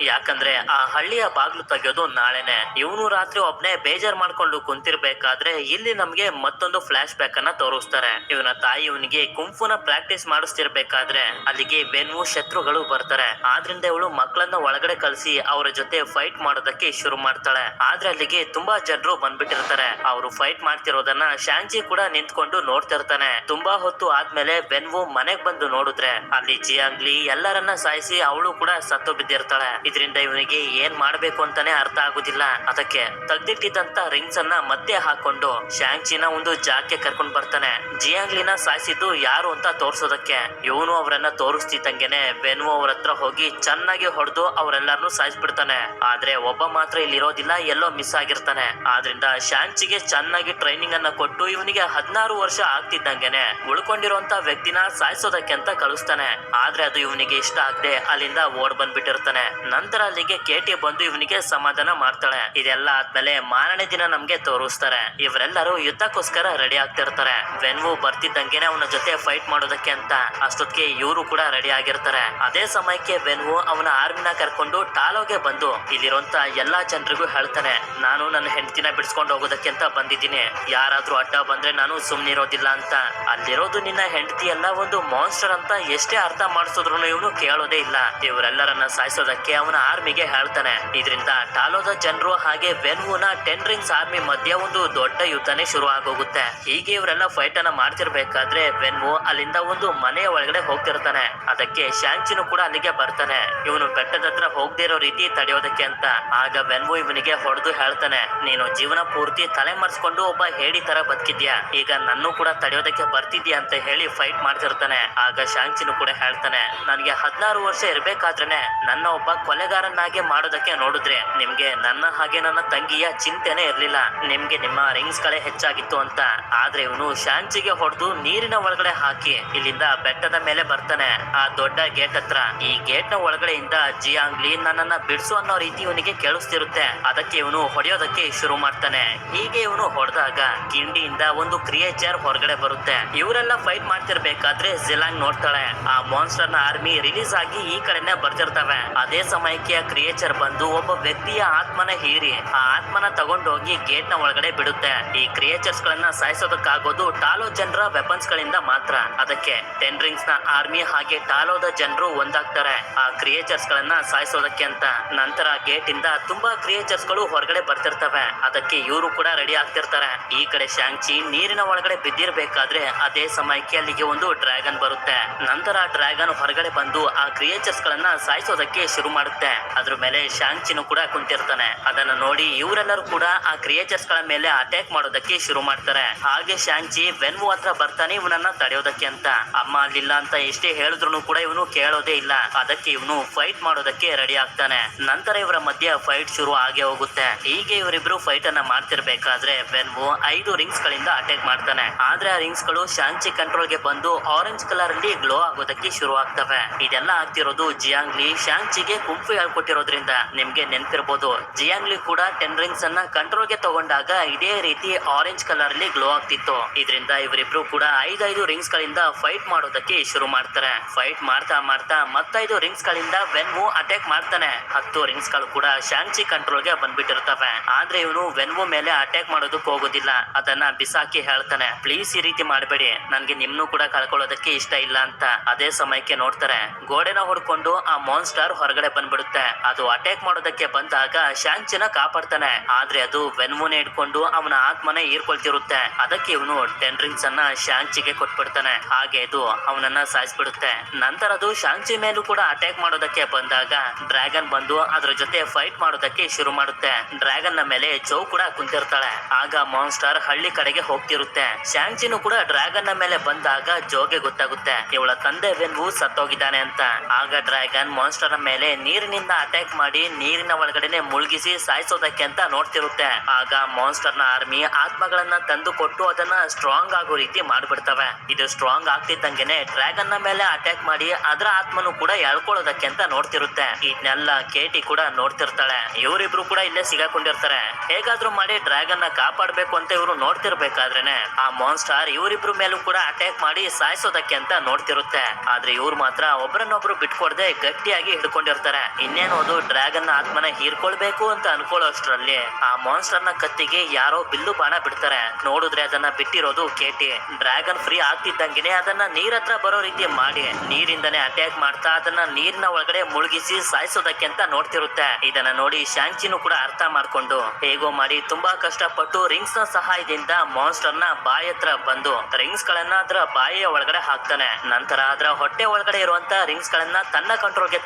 ಯಾಕಂದ್ರೆ ಆ ಹಳ್ಳಿಯ ಬಾಗ್ಲು ತೆಗೆಯೋದು ನಾಳೆನೆ. ಇವನು ರಾತ್ರಿ ಒಬ್ನೇ ಬೇಜಾರ್ ಮಾಡ್ಕೊಂಡು ಕುಂತಿರ್ಬೇಕಾದ್ರೆ ಇಲ್ಲಿ ನಮ್ಗೆ ಮತ್ತೊಂದು ಫ್ಲಾಶ್ ಬ್ಯಾಕ್ ಅನ್ನ ತೋರಿಸ್ತಾರೆ. ಇವನ ತಾಯಿ ಇವನಿಗೆ ಕುಂಫುನ ಪ್ರಾಕ್ಟೀಸ್ ಮಾಡಿಸ್ತಿರ್ಬೇಕಾದ್ರೆ ಅಲ್ಲಿಗೆ ಬೆನ್ನು ಶತ್ರುಗಳು ಬರ್ತಾರೆ. ಆದ್ರಿಂದ ಇವಳು ಮಕ್ಕಳನ್ನ ಒಳಗಡೆ ಕಳಿಸಿ ಅವರ ಜೊತೆ ಫೈಟ್ ಮಾಡೋದಕ್ಕೆ ಶುರು ಮಾಡ್ತಾಳೆ. ಆದ್ರೆ ಅಲ್ಲಿಗೆ ತುಂಬಾ ಜನರು ಬಂದ್ಬಿಟ್ಟಿರ್ತಾರೆ. ಅವರು ಫೈಟ್ ಮಾಡ್ತಿರೋದನ್ನ ಶಾಂಜಿ ಕೂಡ ನಿಂತ್ಕೊಂಡು ನೋಡ್ತಿರ್ತಾನೆ. ತುಂಬಾ ಹೊತ್ತು ಆದ್ಮೇಲೆ ಬೆನ್ವು ಮನೆಗ್ ಬಂದು ನೋಡಿದ್ರೆ ಅಲ್ಲಿ ಜಿಯಾಂಗ್ಲಿ ಎಲ್ಲರನ್ನ ಸಾಯಿಸಿ ಅವಳು ಕೂಡ ಸತ್ತು ಬಿದ್ದಿರ್ತಾಳೆ ಇದರಿಂದ ಇವನಿಗೆ ಏನ್ ಮಾಡ್ಬೇಕು ಅಂತಾನೆ ಅರ್ಥ ಆಗುದಿಲ್ಲ. ಅದಕ್ಕೆ ತಗ್ದಿಟ್ಟಿದ್ದಂತ ರಿಂಗ್ಸ್ ಅನ್ನ ಮತ್ತೆ ಹಾಕೊಂಡು ಶಾಂಚಿನ ಒಂದು ಜಾಗಕ್ಕೆ ಕರ್ಕೊಂಡ್ ಬರ್ತಾನೆ. ಜಿಯಾಂಗ್ಲಿನ ಸಾಯಿಸಿದ್ದು ಯಾರು ಅಂತ ತೋರ್ಸೋದಕ್ಕೆ. ಇವನು ಅವರನ್ನ ತೋರಿಸ್ತಿದ್ದಂಗೆನೆ ಬೆನ್ವು ಅವ್ರ ಹತ್ರ ಹೋಗಿ ಚೆನ್ನಾಗಿ ಹೊಡೆದು ಅವರೆಲ್ಲರನ್ನು ಸಾಯಿಸ್ಬಿಡ್ತಾನೆ. ಆದ್ರೆ ಒಬ್ಬ ಮಾತ್ರ ಇಲ್ಲಿ ಇರೋದಿಲ್ಲ ಎಲ್ಲೋ ಮಿಸ್ ಆಗಿರ್ತಾನೆ. ಆದ್ರಿಂದ ಶಾಂಚಿಗೆ ಚೆನ್ನಾಗಿ ಟ್ರೈನಿಂಗ್ ಅನ್ನ ಕೊಟ್ಟು ಇವನಿಗೆ ಹದಿನಾರು ವರ್ಷ ಆಗ್ತಿದ್ದಂಗೆನೆ ಉಳ್ಕೊಂಡಿರುವಂತ ವ್ಯಕ್ತಿನ ಸಾಯಿಸೋದಕ್ಕೆ ಅಂತ ಕಳಿಸ್ತಾನೆ. ಆದ್ರೆ ಅದು ಇವನಿಗೆ ಇಷ್ಟ ಆಗದೆ ಅಲ್ಲಿಂದ ಓಡ್ ಬಂದ್ಬಿಟ್ಟಿರ್ತಾನೆ ಹೋಗ್ತಿರ್ತಾನೆ ನಂತರ ಅಲ್ಲಿಗೆ ಕೇಟಿ ಬಂದು ಇವನಿಗೆ ಸಮಾಧಾನ ಮಾಡ್ತಾಳೆ. ಇದೆಲ್ಲ ಆದ್ಮೇಲೆ ಮಾರನೇ ದಿನ ನಮ್ಗೆ ತೋರಿಸ್ತಾರೆ. ಇವರೆಲ್ಲರೂ ಯುದ್ಧಕ್ಕೋಸ್ಕರ ರೆಡಿ ಆಗ್ತಿರ್ತಾರೆ. ವೆನ್ವು ಬರ್ತಿದ್ದಂಗೆನೆ ಅವನ ಜೊತೆ ಫೈಟ್ ಮಾಡೋದಕ್ಕೆ ಅಂತ. ಅಷ್ಟೊತ್ತಿಗೆ ಇವರು ಕೂಡ ರೆಡಿ ಆಗಿರ್ತಾರೆ. ಅದೇ ಸಮಯಕ್ಕೆ ವೆನ್ವು ಅವನ ಆರ್ಮಿನ ಕರ್ಕೊಂಡು ಟಾಲೋಗೆ ಬಂದು, ಇಲ್ಲಿರುವಂತ ಎಲ್ಲಾ ಜನರಿಗೂ ಹೇಳ್ತಾನೆ, ನಾನು ನನ್ನ ಹೆಂಡತಿನ ಬಿಡಿಸ್ಕೊಂಡು ಹೋಗೋದಕ್ಕೆ ಅಂತ ಬಂದಿದ್ದೀನಿ. ಯಾರಾದ್ರೂ ಅಡ್ಡ ಬಂದ್ರೆ ನಾನು ಸುಮ್ನಿರೋದಿಲ್ಲ ಅಂತ. ಅಲ್ಲಿರೋದು ನಿನ್ನ ಹೆಂಡತಿ ಎಲ್ಲ ಒಂದು ಮಾನ್ಸ್ಟರ್ ಅಂತ ಎಷ್ಟೇ ಅರ್ಥ ಮಾಡಿಸಿದ್ರು ಇವನು ಕೇಳೋದೇ ಇಲ್ಲ. ಇವರೆಲ್ಲರನ್ನ ಸಾಯಿಸೋದಕ್ಕೆ ಅವನ ಆರ್ಮಿಗೆ ಹೇಳ್ತಾನೆ. ಇದರಿಂದ ಟಾಲೋದ ಜನರು ಹಾಗೆ ವೆನ್ವುನ ಟೆನ್ ರಿಂಗ್ಸ್ ಆರ್ಮಿ ಮಧ್ಯೆ ಒಂದು ದೊಡ್ಡ ಯುದ್ಧನೇ ಶುರು ಆಗೋಗುತ್ತೆ. ಹೀಗೆ ಇವರೆಲ್ಲ ಫೈಟ್ ಅನ್ನ ಮಾಡ್ತಿರ್ಬೇಕಾದ್ರೆ ವೆನ್ವು ಅಲ್ಲಿಂದ ಒಂದು ಮನೆಯ ಒಳಗಡೆ ಹೋಗ್ತಿರ್ತಾನೆ. ಅದಕ್ಕೆ ಶಾಂಚಿನು ಕೂಡ ಅಲ್ಲಿಗೆ ಬರ್ತಾನೆ. ಇವನು ಬೆಟ್ಟದ ಹತ್ರ ಹೋಗದೇ ರೀತಿ ತಡೆಯೋದಕ್ಕೆ ಅಂತ. ಆಗ ವೆನ್ವು ಇವನಿಗೆ ಹೊಡೆದು ಹೇಳ್ತಾನೆ, ನೀನು ಜೀವನ ಪೂರ್ತಿ ತಲೆ ಮರೆಸ್ಕೊಂಡು ಒಬ್ಬ ಹೇಡಿ ತರ ಬದುಕಿದ್ಯಾ? ಈಗ ನನ್ನೂ ಕೂಡ ತಡೆಯೋದಕ್ಕೆ ಬರ್ತಿದ್ಯಾ? ಅಂತ ಹೇಳಿ ಫೈಟ್ ಮಾಡ್ತಿರ್ತಾನೆ. ಆಗ ಶಾಂಚಿನು ಕೂಡ ಹೇಳ್ತಾನೆ, ನನಗೆ ಹದಿನಾರು ವರ್ಷ ಇರ್ಬೇಕಾದ್ರೇನೆ ನನ್ನ ಒಬ್ಬ ಕೊಲೆಗಾರನಾಗೆ ಮಾಡೋದಕ್ಕೆ ನೋಡಿದ್ರೆ ನಿಮ್ಗೆ ನನ್ನ ಹಾಗೆ ನನ್ನ ತಂಗಿಯ ಚಿಂತೆನೆ ಇರಲಿಲ್ಲ. ನಿಮ್ಗೆ ನಿಮ್ಮ ರಿಂಗ್ಸ್ ಗಳೇ ಹೆಚ್ಚಾಗಿತ್ತು ಅಂತ. ಆದ್ರೆ ಇವನು ಶಾಂಚಿಗೆ ಹೊಡೆದು ನೀರಿನ ಒಳಗಡೆ ಹಾಕಿ ಇಲ್ಲಿಂದ ಬೆಟ್ಟದ ಮೇಲೆ ಬರ್ತಾನೆ. ಆ ದೊಡ್ಡ ಗೇಟ್ ಹತ್ರ. ಈ ಗೇಟ್ನ ಒಳಗಡೆಯಿಂದ ಜಿಯಾಂಗ್ಲಿ ನನ್ನನ್ನ ಬಿಡ್ಸು ಅನ್ನೋ ರೀತಿ ಇವನಿಗೆ ಕೇಳಿಸ್ತಿರುತ್ತೆ. ಅದಕ್ಕೆ ಇವನು ಹೊಡೆಯೋದಕ್ಕೆ ಶುರು ಮಾಡ್ತಾನೆ. ಹೀಗೆ ಇವನು ಹೊಡೆದಾಗ ಕಿಂಡಿಯಿಂದ ಒಂದು ಕ್ರಿಯೇಚರ್ ಹೊರಗಡೆ ಬರುತ್ತೆ. ಇವರೆಲ್ಲ ಫೈಟ್ ಮಾಡ್ತಿರ್ಬೇಕಾದ್ರೆ ಜಿಲಾಂಗ್ ನೋಡ್ತಾಳೆ. ಆ ಮಾನ್ಸ್ಟರ್ನ ಆರ್ಮಿ ರಿಲೀಸ್ ಆಗಿ ಈ ಕಡೆನೆ ಬರ್ತಿರ್ತವೆ. ಅದೇ ಸಮಯಕ್ಕೆ ಆ ಕ್ರಿಯೇಚರ್ ಬಂದು ಒಬ್ಬ ವ್ಯಕ್ತಿಯ ಆತ್ಮನ ಹೀರಿ, ಆ ಆತ್ಮನ ತಗೊಂಡೋಗಿ ಗೇಟ್ನ ಒಳಗಡೆ ಬಿಡುತ್ತೆ. ಈ ಕ್ರಿಯೇಚರ್ಸ್ ಗಳನ್ನ ಸಾಯಿಸೋದಕ್ಕಾಗೋದು ಟಾಲೋ ಜನರ ವೆಪನ್ಸ್ ಗಳಿಂದ ಮಾತ್ರ. ಅದಕ್ಕೆ ಟೆನ್ ರಿಂಗ್ಸ್ನ ಆರ್ಮಿ ಹಾಗೆ ಟಾಲೋದ ಜನರು ಒಂದಾಗ್ತಾರೆ. ಆ ಕ್ರಿಯೇಚರ್ಸ್ ಗಳನ್ನ ಸಾಯಿಸೋದಕ್ಕೆ ಅಂತ. ನಂತರ ಗೇಟ್ ಇಂದ ತುಂಬಾ ಕ್ರಿಯೇಚರ್ಸ್ಗಳು ಹೊರಗಡೆ ಬರ್ತಿರ್ತವೆ. ಅದಕ್ಕೆ ಇವರು ಕೂಡ ರೆಡಿ ಆಗ್ತಿರ್ತಾರೆ. ಈ ಕಡೆ ಶಾಂಗ್ಚಿ ನೀರಿನ ಒಳಗಡೆ ಬಿದ್ದಿರ್ಬೇಕಾದ್ರೆ ಅದೇ ಸಮಯಕ್ಕೆ ಅಲ್ಲಿಗೆ ಒಂದು ಡ್ರ್ಯಾಗನ್ ಬರುತ್ತೆ. ನಂತರ ಡ್ರ್ಯಾಗನ್ ಹೊರಗಡೆ ಬಂದು ಆ ಕ್ರಿಯೇಚರ್ಸ್ ಗಳನ್ನ ಸಾಯಿಸೋದಕ್ಕೆ ಶುರು ಮಾಡುತ್ತೆ. ಅದ್ರ ಮೇಲೆ ಶಾಂಚಿನು ಕೂಡ ಕುಂತಿರ್ತಾನೆ. ಅದನ್ನ ನೋಡಿ ಇವರೆಲ್ಲರೂ ಕೂಡ ಆ ಕ್ರಿಯೇಚರ್ಸ್ಗಳ ಮೇಲೆ ಅಟ್ಯಾಕ್ ಮಾಡೋದಕ್ಕೆ ಶುರು ಮಾಡ್ತಾರೆ. ಹಾಗೆ ಶಾಂಚಿ ವೆನ್ವು ಹತ್ರ ಬರ್ತಾನೆ ಇವನನ್ನ ತಡೆಯೋದಕ್ಕೆ ಅಂತ. ಅಮ್ಮ ಅಲ್ಲಿಲ್ಲ ಅಂತ ಎಷ್ಟೇ ಹೇಳಿದ್ರು ಕೂಡ ಇವನು ಕೇಳೋದೇ ಇಲ್ಲ. ಅದಕ್ಕೆ ಇವನು ಫೈಟ್ ಮಾಡೋದಕ್ಕೆ ರೆಡಿ ಆಗ್ತಾನೆ. ನಂತರ ಇವರ ಮಧ್ಯೆ ಫೈಟ್ ಶುರು ಆಗೇ ಹೋಗುತ್ತೆ. ಹೀಗೆ ಇವರಿಬ್ರು ಫೈಟ್ ಅನ್ನ ಮಾಡ್ತಿರ್ಬೇಕಾದ್ರೆ ವೆನ್ವು ಐದು ರಿಂಗ್ಸ್ ಗಳಿಂದ ಅಟ್ಯಾಕ್ ಮಾಡ್ತಾನೆ. ಆದ್ರೆ ಆ ರಿಂಗ್ಸ್ಗಳು ಶಾಂಚಿ ಕಂಟ್ರೋಲ್ಗೆ ಬಂದು ಆರೆಂಜ್ ಕಲರ್ ಅಲ್ಲಿ ಗ್ಲೋ ಆಗೋದಕ್ಕೆ ಶುರು ಆಗ್ತವೆ ಇದೆಲ್ಲ ಆಗ್ತಿರೋದು ಜಿಯಾಂಗ್ಲಿ ಶಾಂಚಿಗೆ ಗುಂಪು ಹೇಳ್ಕೊಟ್ಟಿರೋದ್ರಿಂದ ನಿಮ್ಗೆ ನೆನ್ಪಿರ್ಬೋದು. ಜಿಯಾಂಗ್ಲಿ ಕೂಡ ಟೆನ್ ರಿಂಗ್ಸ್ ಅನ್ನ ಕಂಟ್ರೋಲ್ಗೆ ತಗೊಂಡಾಗ ಇದೇ ರೀತಿ ಆರೆಂಜ್ ಕಲರ್ ಅಲ್ಲಿ ಗ್ಲೋ ಆಗ್ತಿತ್ತು. ಇದರಿಂದ ಇವರಿಬ್ರು ಕೂಡ ಐದೈದು ರಿಂಗ್ಸ್ ಗಳಿಂದ ಫೈಟ್ ಮಾಡೋದಕ್ಕೆ ಶುರು ಮಾಡ್ತಾರೆ. ಫೈಟ್ ಮಾಡ್ತಾ ಮಾಡ್ತಾ ಮತ್ತೈದು ರಿಂಗ್ಸ್ ಗಳಿಂದ ವೆನ್ವು ಅಟ್ಯಾಕ್ ಮಾಡ್ತಾನೆ. ಹತ್ತು ರಿಂಗ್ಸ್ಗಳು ಕೂಡ ಶಾಂಚಿ ಕಂಟ್ರೋಲ್ಗೆ ಬಂದ್ಬಿಟ್ಟಿರ್ತವೆ. ಆದ್ರೆ ಇವನು ವೆನ್ವು ಮೇಲೆ ಅಟ್ಯಾಕ್ ಮಾಡೋದಕ್ಕೆ ಹೋಗೋದಿಲ್ಲ. ಅದನ್ನ ಬಿಸಾಕಿ ಹೇಳ್ತಾನೆ. ಪ್ಲೀಸ್ ಈ ರೀತಿ ಮಾಡಬೇಡಿ. ನನ್ಗೆ ನಿಮ್ನು ಕೂಡ ಕಳ್ಕೊಳ್ಳೋದಕ್ಕೆ ಇಷ್ಟ ಇಲ್ಲ ಅಂತ. ಅದೇ ಸಮಯಕ್ಕೆ ನೋಡ್ತಾರೆ. ಗೋಡೆನ ಹೊಡ್ಕೊಂಡು ಆ ಮಾನ್ಸ್ಟರ್ ಹೊರಗಡೆ ಬಂದ್ಬಿಡುತ್ತೆ. ಅದು ಅಟ್ಯಾಕ್ ಮಾಡೋದಕ್ಕೆ ಬಂದಾಗ ಶಾಂಚಿನ ಕಾಪಾಡ್ತಾನೆ. ಆದ್ರೆ ಅದು ವೆನ್ವುನೆ ಇಟ್ಕೊಂಡು ಅವನ ಆತ್ಮನ ಹೀರ್ಕೊಳ್ತಿರುತ್ತೆ. ಅದಕ್ಕೆ ಇವನು ಟೆನ್ ರಿಂಗ್ಸ್ ಅನ್ನ ಶಾಂಚಿಗೆ ಕೊಟ್ಬಿಡ್ತಾನೆ. ಹಾಗೆ ಇದು ಅವನನ್ನ ಸಾಯಿಸ್ಬಿಡುತ್ತೆ. ನಂತರ ಅದು ಶಾಂಚಿ ಮೇಲೂ ಕೂಡ ಅಟ್ಯಾಕ್ ಮಾಡೋದಕ್ಕೆ ಬಂದಾಗ ಡ್ರ್ಯಾಗನ್ ಬಂದು ಅದ್ರ ಜೊತೆ ಫೈಟ್ ಮಾಡೋದಕ್ಕೆ ಶುರು ಮಾಡುತ್ತೆ. ಡ್ರ್ಯಾಗನ್ನ ಮೇಲೆ ಜೋ ಕೂಡ ಕುಂತಿರ್ತಾಳೆ. ಆಗ ಮಾನ್ಸ್ಟರ್ ಹಳ್ಳಿ ಕಡೆಗೆ ಹೋಗ್ತಿರುತ್ತೆ. ಶಾಂಚಿನೂ ಕೂಡ ಡ್ರ್ಯಾಗನ್ನ ಮೇಲೆ ಬಂದಾಗ ಜೋಗೆ ಗೊತ್ತಾಗುತ್ತೆ. ಇವಳ ತಂದೆ ವೆನ್ವು ಸತ್ತೋಗಿದ್ದಾನೆ ಅಂತ. ಆಗ ಡ್ರ್ಯಾಗನ್ ಮಾನ್ಸ್ಟರ್ನ ಮೇಲೆ ನೀರಿನಿಂದ ಅಟ್ಯಾಕ್ ಮಾಡಿ ನೀರಿನ ಒಳಗಡೆನೆ ಮುಳುಗಿಸಿ ಸಾಯಿಸೋದಕ್ಕೆ ಅಂತ ನೋಡ್ತಿರುತ್ತೆ. ಆಗ ಮಾನ್ಸ್ಟರ್ನ ಆರ್ಮಿ ಆತ್ಮಗಳನ್ನ ತಂದು ಕೊಟ್ಟು ಅದನ್ನ ಸ್ಟ್ರಾಂಗ್ ಆಗೋ ರೀತಿ ಮಾಡ್ಬಿಡ್ತವೆ. ಇದು ಸ್ಟ್ರಾಂಗ್ ಆಗ್ತಿದ್ದಂಗೆನೆ ಡ್ರ್ಯಾಗನ್ನ ಮೇಲೆ ಅಟ್ಯಾಕ್ ಮಾಡಿ ಅದರ ಆತ್ಮನು ಕೂಡ ಎಳ್ಕೊಳ್ಳೋದಕ್ಕೆ ಅಂತ ನೋಡ್ತಿರುತ್ತೆ. ಇದನ್ನೆಲ್ಲ ಕೇಟಿ ಕೂಡ ನೋಡ್ತಿರ್ತಾಳೆ. ಇವರಿಬ್ರು ಕೂಡ ಇಲ್ಲೇ ಸಿಗಾಕೊಂಡಿರ್ತಾರೆ. ಹೇಗಾದ್ರೂ ಮಾಡಿ ಡ್ರ್ಯಾಗನ್ನ ಕಾಪಾಡ್ಬೇಕು ಅಂತ ಇವರು ನೋಡ್ತಿರ್ಬೇಕಾದ್ರೇನೆ ಆ ಮಾನ್ಸ್ಟರ್ ಇವರಿಬ್ರು ಮೇಲೂ ಕೂಡ ಅಟ್ಯಾಕ್ ಮಾಡಿ ಸಾಯಿಸೋದಕ್ಕೆ ಅಂತ ನೋಡ್ತಿರುತ್ತೆ. ಆದ್ರೆ ಇವ್ರು ಮಾತ್ರ ಒಬ್ರನ್ನೊಬ್ರು ಬಿಟ್ಕೊಡದೆ ಗಟ್ಟಿಯಾಗಿ ಹಿಡ್ಕೊಂಡಿರ್ತಾರೆ ಇನ್ನೇನು ಅದು ಡ್ರ್ಯಾಗನ್ ಆತ್ಮನ ಹೀರ್ಕೊಳ್ಬೇಕು ಅಂತ ಅನ್ಕೊಳ್ಳೋ ಅಷ್ಟರಲ್ಲಿ ಆ ಮಾನ್ಸ್ಟರ್ನ ಕತ್ತಿಗೆ ಯಾರೋ ಬಿಲ್ಲು ಬಾಣ ಬಿಡ್ತಾರೆ. ನೋಡಿದ್ರೆ ಅದನ್ನ ಬಿಟ್ಟಿರೋದು ಕೇಟಿ ಡ್ರ್ಯಾಗನ್ ಫ್ರೀ ಆಗ್ತಿದ್ದಂಗೆನೆ ಅದನ್ನ ನೀರ್ ಹತ್ರ ಬರೋ ರೀತಿ ಮಾಡಿ, ನೀರಿಂದನೇ ಅಟ್ಯಾಕ್ ಮಾಡ್ತಾ ಅದನ್ನ ನೀರ್ನ ಒಳಗಡೆ ಮುಳುಗಿಸಿ ಸಾಯಿಸೋದಕ್ಕೆ ಅಂತ ನೋಡ್ತಿರುತ್ತೆ. ಇದನ್ನ ನೋಡಿ ಶಾಂಚಿನೂ ಕೂಡ ಅರ್ಥ ಮಾಡ್ಕೊಂಡು, ಹೇಗೋ ಮಾಡಿ ತುಂಬಾ ಕಷ್ಟಪಟ್ಟು ರಿಂಗ್ಸ್ನ ಸಹಾಯದಿಂದ ಮಾನ್ಸ್ಟರ್ನ ಬಾಯಿ ಹತ್ರ ಬಂದು ರಿಂಗ್ಸ್ ಗಳನ್ನ ಅದರ ಬಾಯಿಯ ಒಳಗಡೆ ಹಾಕ್ತಾನೆ. ನಂತರ ಅದರ ಹೊಟ್ಟೆ ಒಳಗಡೆ ಇರುವಂತ ರಿಂಗ್ಸ್ ಗಳನ್ನ ತನ್ನ ಕಂಟ್ರೋಲ್ಗೆ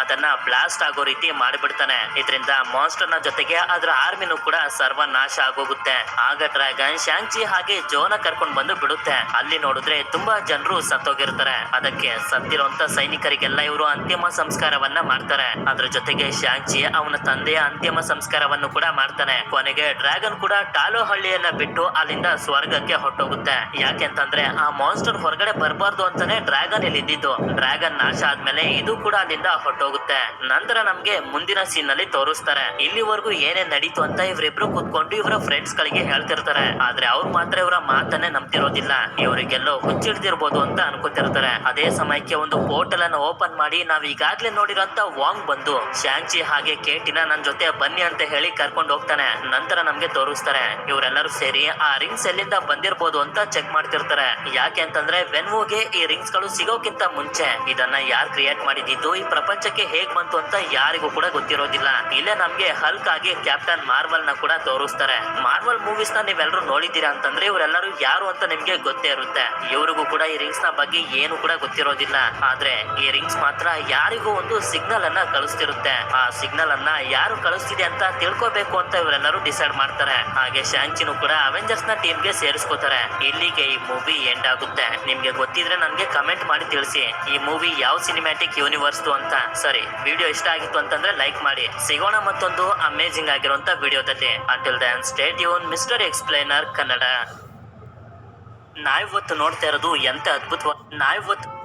ಅದನ್ನ ಬ್ಲಾಸ್ಟ್ ಆಗೋ ರೀತಿ ಮಾಡಿಬಿಡ್ತಾನೆ. ಇದರಿಂದ ಮಾನ್ಸ್ಟರ್ನ ಜೊತೆಗೆ ಅದರ ಆರ್ಮಿನೂ ಕೂಡ ಸರ್ವನಾಶ ಆಗೋಗುತ್ತೆ. ಆಗ ಡ್ರ್ಯಾಗನ್ ಶಾಂಚಿ ಹಾಗೆ ಜೋನ ಕರ್ಕೊಂಡ್ ಬಂದು ಬಿಡುತ್ತೆ. ಅಲ್ಲಿ ನೋಡಿದ್ರೆ ತುಂಬಾ ಜನರು ಸತ್ತೋಗಿರ್ತಾರೆ. ಅದಕ್ಕೆ ಸತ್ತಿರುವಂತ ಸೈನಿಕರಿಗೆಲ್ಲ ಇವರು ಅಂತಿಮ ಸಂಸ್ಕಾರವನ್ನ ಮಾಡ್ತಾರೆ. ಅದ್ರ ಜೊತೆಗೆ ಶಾಂಚಿ ಅವನ ತಂದೆಯ ಅಂತಿಮ ಸಂಸ್ಕಾರವನ್ನು ಕೂಡ ಮಾಡ್ತಾನೆ. ಕೊನೆಗೆ ಡ್ರ್ಯಾಗನ್ ಕೂಡ ಟಾಲೋ ಹಳ್ಳಿಯನ್ನ ಬಿಟ್ಟು ಅಲ್ಲಿಂದ ಸ್ವರ್ಗಕ್ಕೆ ಹೊಟ್ಟೋಗುತ್ತೆ ಯಾಕೆಂತಂದ್ರೆ ಆ ಮಾನ್ಸ್ಟರ್ ಹೊರಗಡೆ ಬರಬಾರ್ದು ಅಂತಾನೆ ಡ್ರ್ಯಾಗನ್ ಇಲ್ಲಿ ಇದ್ದಿದ್ದು ಡ್ರ್ಯಾಗನ್ ನಾಶ ಆದ್ಮೇಲೆ ಇದು ಕೂಡ ಅಲ್ಲಿಂದ ಹೊಟ್ಟೋಗುತ್ತೆ ನಂತರ ನಮ್ಗೆ ಮುಂದಿನ ಸೀನ್ನಲ್ಲಿ ತೋರಿಸ್ತಾರೆ. ಇಲ್ಲಿವರೆಗೂ ಏನೇನ್ ನಡೀತು ಅಂತ ಇವ್ರಿಬ್ರು ಕೂತ್ಕೊಂಡು ಇವರ ಫ್ರೆಂಡ್ಸ್ ಗಳಿಗೆ ಹೇಳ್ತಿರ್ತಾರೆ. ಆದ್ರೆ ಅವ್ರು ಮಾತ್ರ ಇವರ ಮಾತನ್ನೇ ನಂಬ್ತಿರೋದಿಲ್ಲ. ಇವರಿಗೆಲ್ಲೋ ಹುಚ್ಚಿಡ್ದಿರ್ಬೋದು ಅಂತ ಅನ್ಕೋತಿರ್ತಾರೆ. ಅದೇ ಸಮಯಕ್ಕೆ ಒಂದು ಪೋರ್ಟಲ್ ಅನ್ನು ಓಪನ್ ಮಾಡಿ ನಾವ್ ಈಗಾಗ್ಲೇ ನೋಡಿರೋಂತ ವಾಂಗ್ ಬಂದು ಶಾಂಚಿ ಹಾಗೆ ಕೇಟಿನ ನನ್ ಜೊತೆ ಬನ್ನಿ ಅಂತ ಹೇಳಿ ಕರ್ಕೊಂಡು ಹೋಗ್ತಾನೆ. ನಂತರ ನಮ್ಗೆ ತೋರಿಸ್ತಾರೆ, ಇವರೆಲ್ಲರೂ ಸೇರಿ ಆ ರಿಂಗ್ಸ್ ಎಲ್ಲಿಂದ ಬಂದಿರ್ಬೋದು ಅಂತ ಚೆಕ್ ಮಾಡ್ತಿರ್ತಾರೆ. ಯಾಕೆ ಅಂತಂದ್ರೆ ವೆನ್ವೋಗೆ ಈ ರಿಂಗ್ಸ್ಗಳು ಸಿಗೋಕ್ಕಿಂತ ಮುಂಚೆ. ಇದನ್ನ ಯಾರು ಕ್ರಿಯೇಟ್ ಮಾಡಿದ್ದು? ಈ ಪ್ರಪಂಚಕ್ಕೆ ಹೇಗ್ ಬಂತು ಅಂತ ಯಾರಿಗೂ ಕೂಡ ಗೊತ್ತಿರೋದಿಲ್ಲ. ಇಲ್ಲೇ ನಮ್ಗೆ ಹಲ್ಕ್ ಆಗಿ ಕ್ಯಾಪ್ಟನ್ ಮಾರ್ವಲ್ನ ಕೂಡ ತೋರಿಸ್ತಾರೆ. ಮಾರ್ವಲ್ ಮೂವೀಸ್ನ ನೀವೆಲ್ಲರೂ ನೋಡಿದ್ದೀರಾ ಅಂತಂದ್ರೆ ಇವರೆಲ್ಲರೂ ಯಾರು ಅಂತ ನಿಮ್ಗೆ ಗೊತ್ತೇ ಇರುತ್ತೆ. ಇವರಿಗೂ ಕೂಡ ಈ ರಿಂಗ್ಸ್ನ ಬಗ್ಗೆ ಏನು ಕೂಡ ಗೊತ್ತಿರೋದಿಲ್ಲ. ಆದ್ರೆ ಈ ರಿಂಗ್ಸ್ ಮಾತ್ರ ಯಾರಿಗೂ ಒಂದು ಸಿಗ್ನಲ್ ಅನ್ನ ಕಳಿಸ್ತಿರುತ್ತೆ. ಆ ಸಿಗ್ನಲ್ ಅನ್ನ ಯಾರು ಕಳಿಸ್ತಿದೆ ಅಂತ ತಿಳ್ಕೊಬೇಕು ಅಂತ ಇವರೆಲ್ಲರೂ ಡಿಸೈಡ್ ಮಾಡ್ತಾರೆ. ಹಾಗೆ ಶಾಂಚಿನು ಕೂಡ ಅವೆಂಜರ್ಸ್ನ ಟೀಮ್ಗೆ ಸೇರಿಸ್ಕೋತಾರೆ. ಇಲ್ಲಿಗೆ ಈ ಮೂವಿ ಎಂಡ್ ಆಗುತ್ತೆ. ನಿಮ್ಗೆ ಗೊತ್ತಿದ್ರೆ ನನ್ಗೆ ಕಮೆಂಟ್ ಮಾಡಿ ತಿಳಿಸಿ. ಈ ಮೂವಿ ಯಾವ ಸಿನಿಮ್ಯಾಟಿಕ್ ಯೂನಿವರ್ಸ್ ಅಂತ ಸರಿ ವಿಡಿಯೋ ಇಷ್ಟ ಆಗಿತ್ತು ಅಂತಂದ್ರೆ ಲೈಕ್ ಮಾಡಿ. ಸಿಗೋಣ ಮತ್ತೊಂದು ಅಮೇಜಿಂಗ್ ಆಗಿರುವಂತ ವಿಡಿಯೋದಲ್ಲಿ ಅಂಟಿಲ್ ದನ್ ಸ್ಟೇಟ್ ಯೂನ್ ಮಿಸ್ಟರ್ ಎಕ್ಸ್ಪ್ಲೈನರ್ ಕನ್ನಡ ನಾವಿವತ್ತು ನೋಡ್ತಾ ಇರೋದು ಎಂತ ಅದ್ಭುತವಾಗಿ ನಾವಿವತ್ತು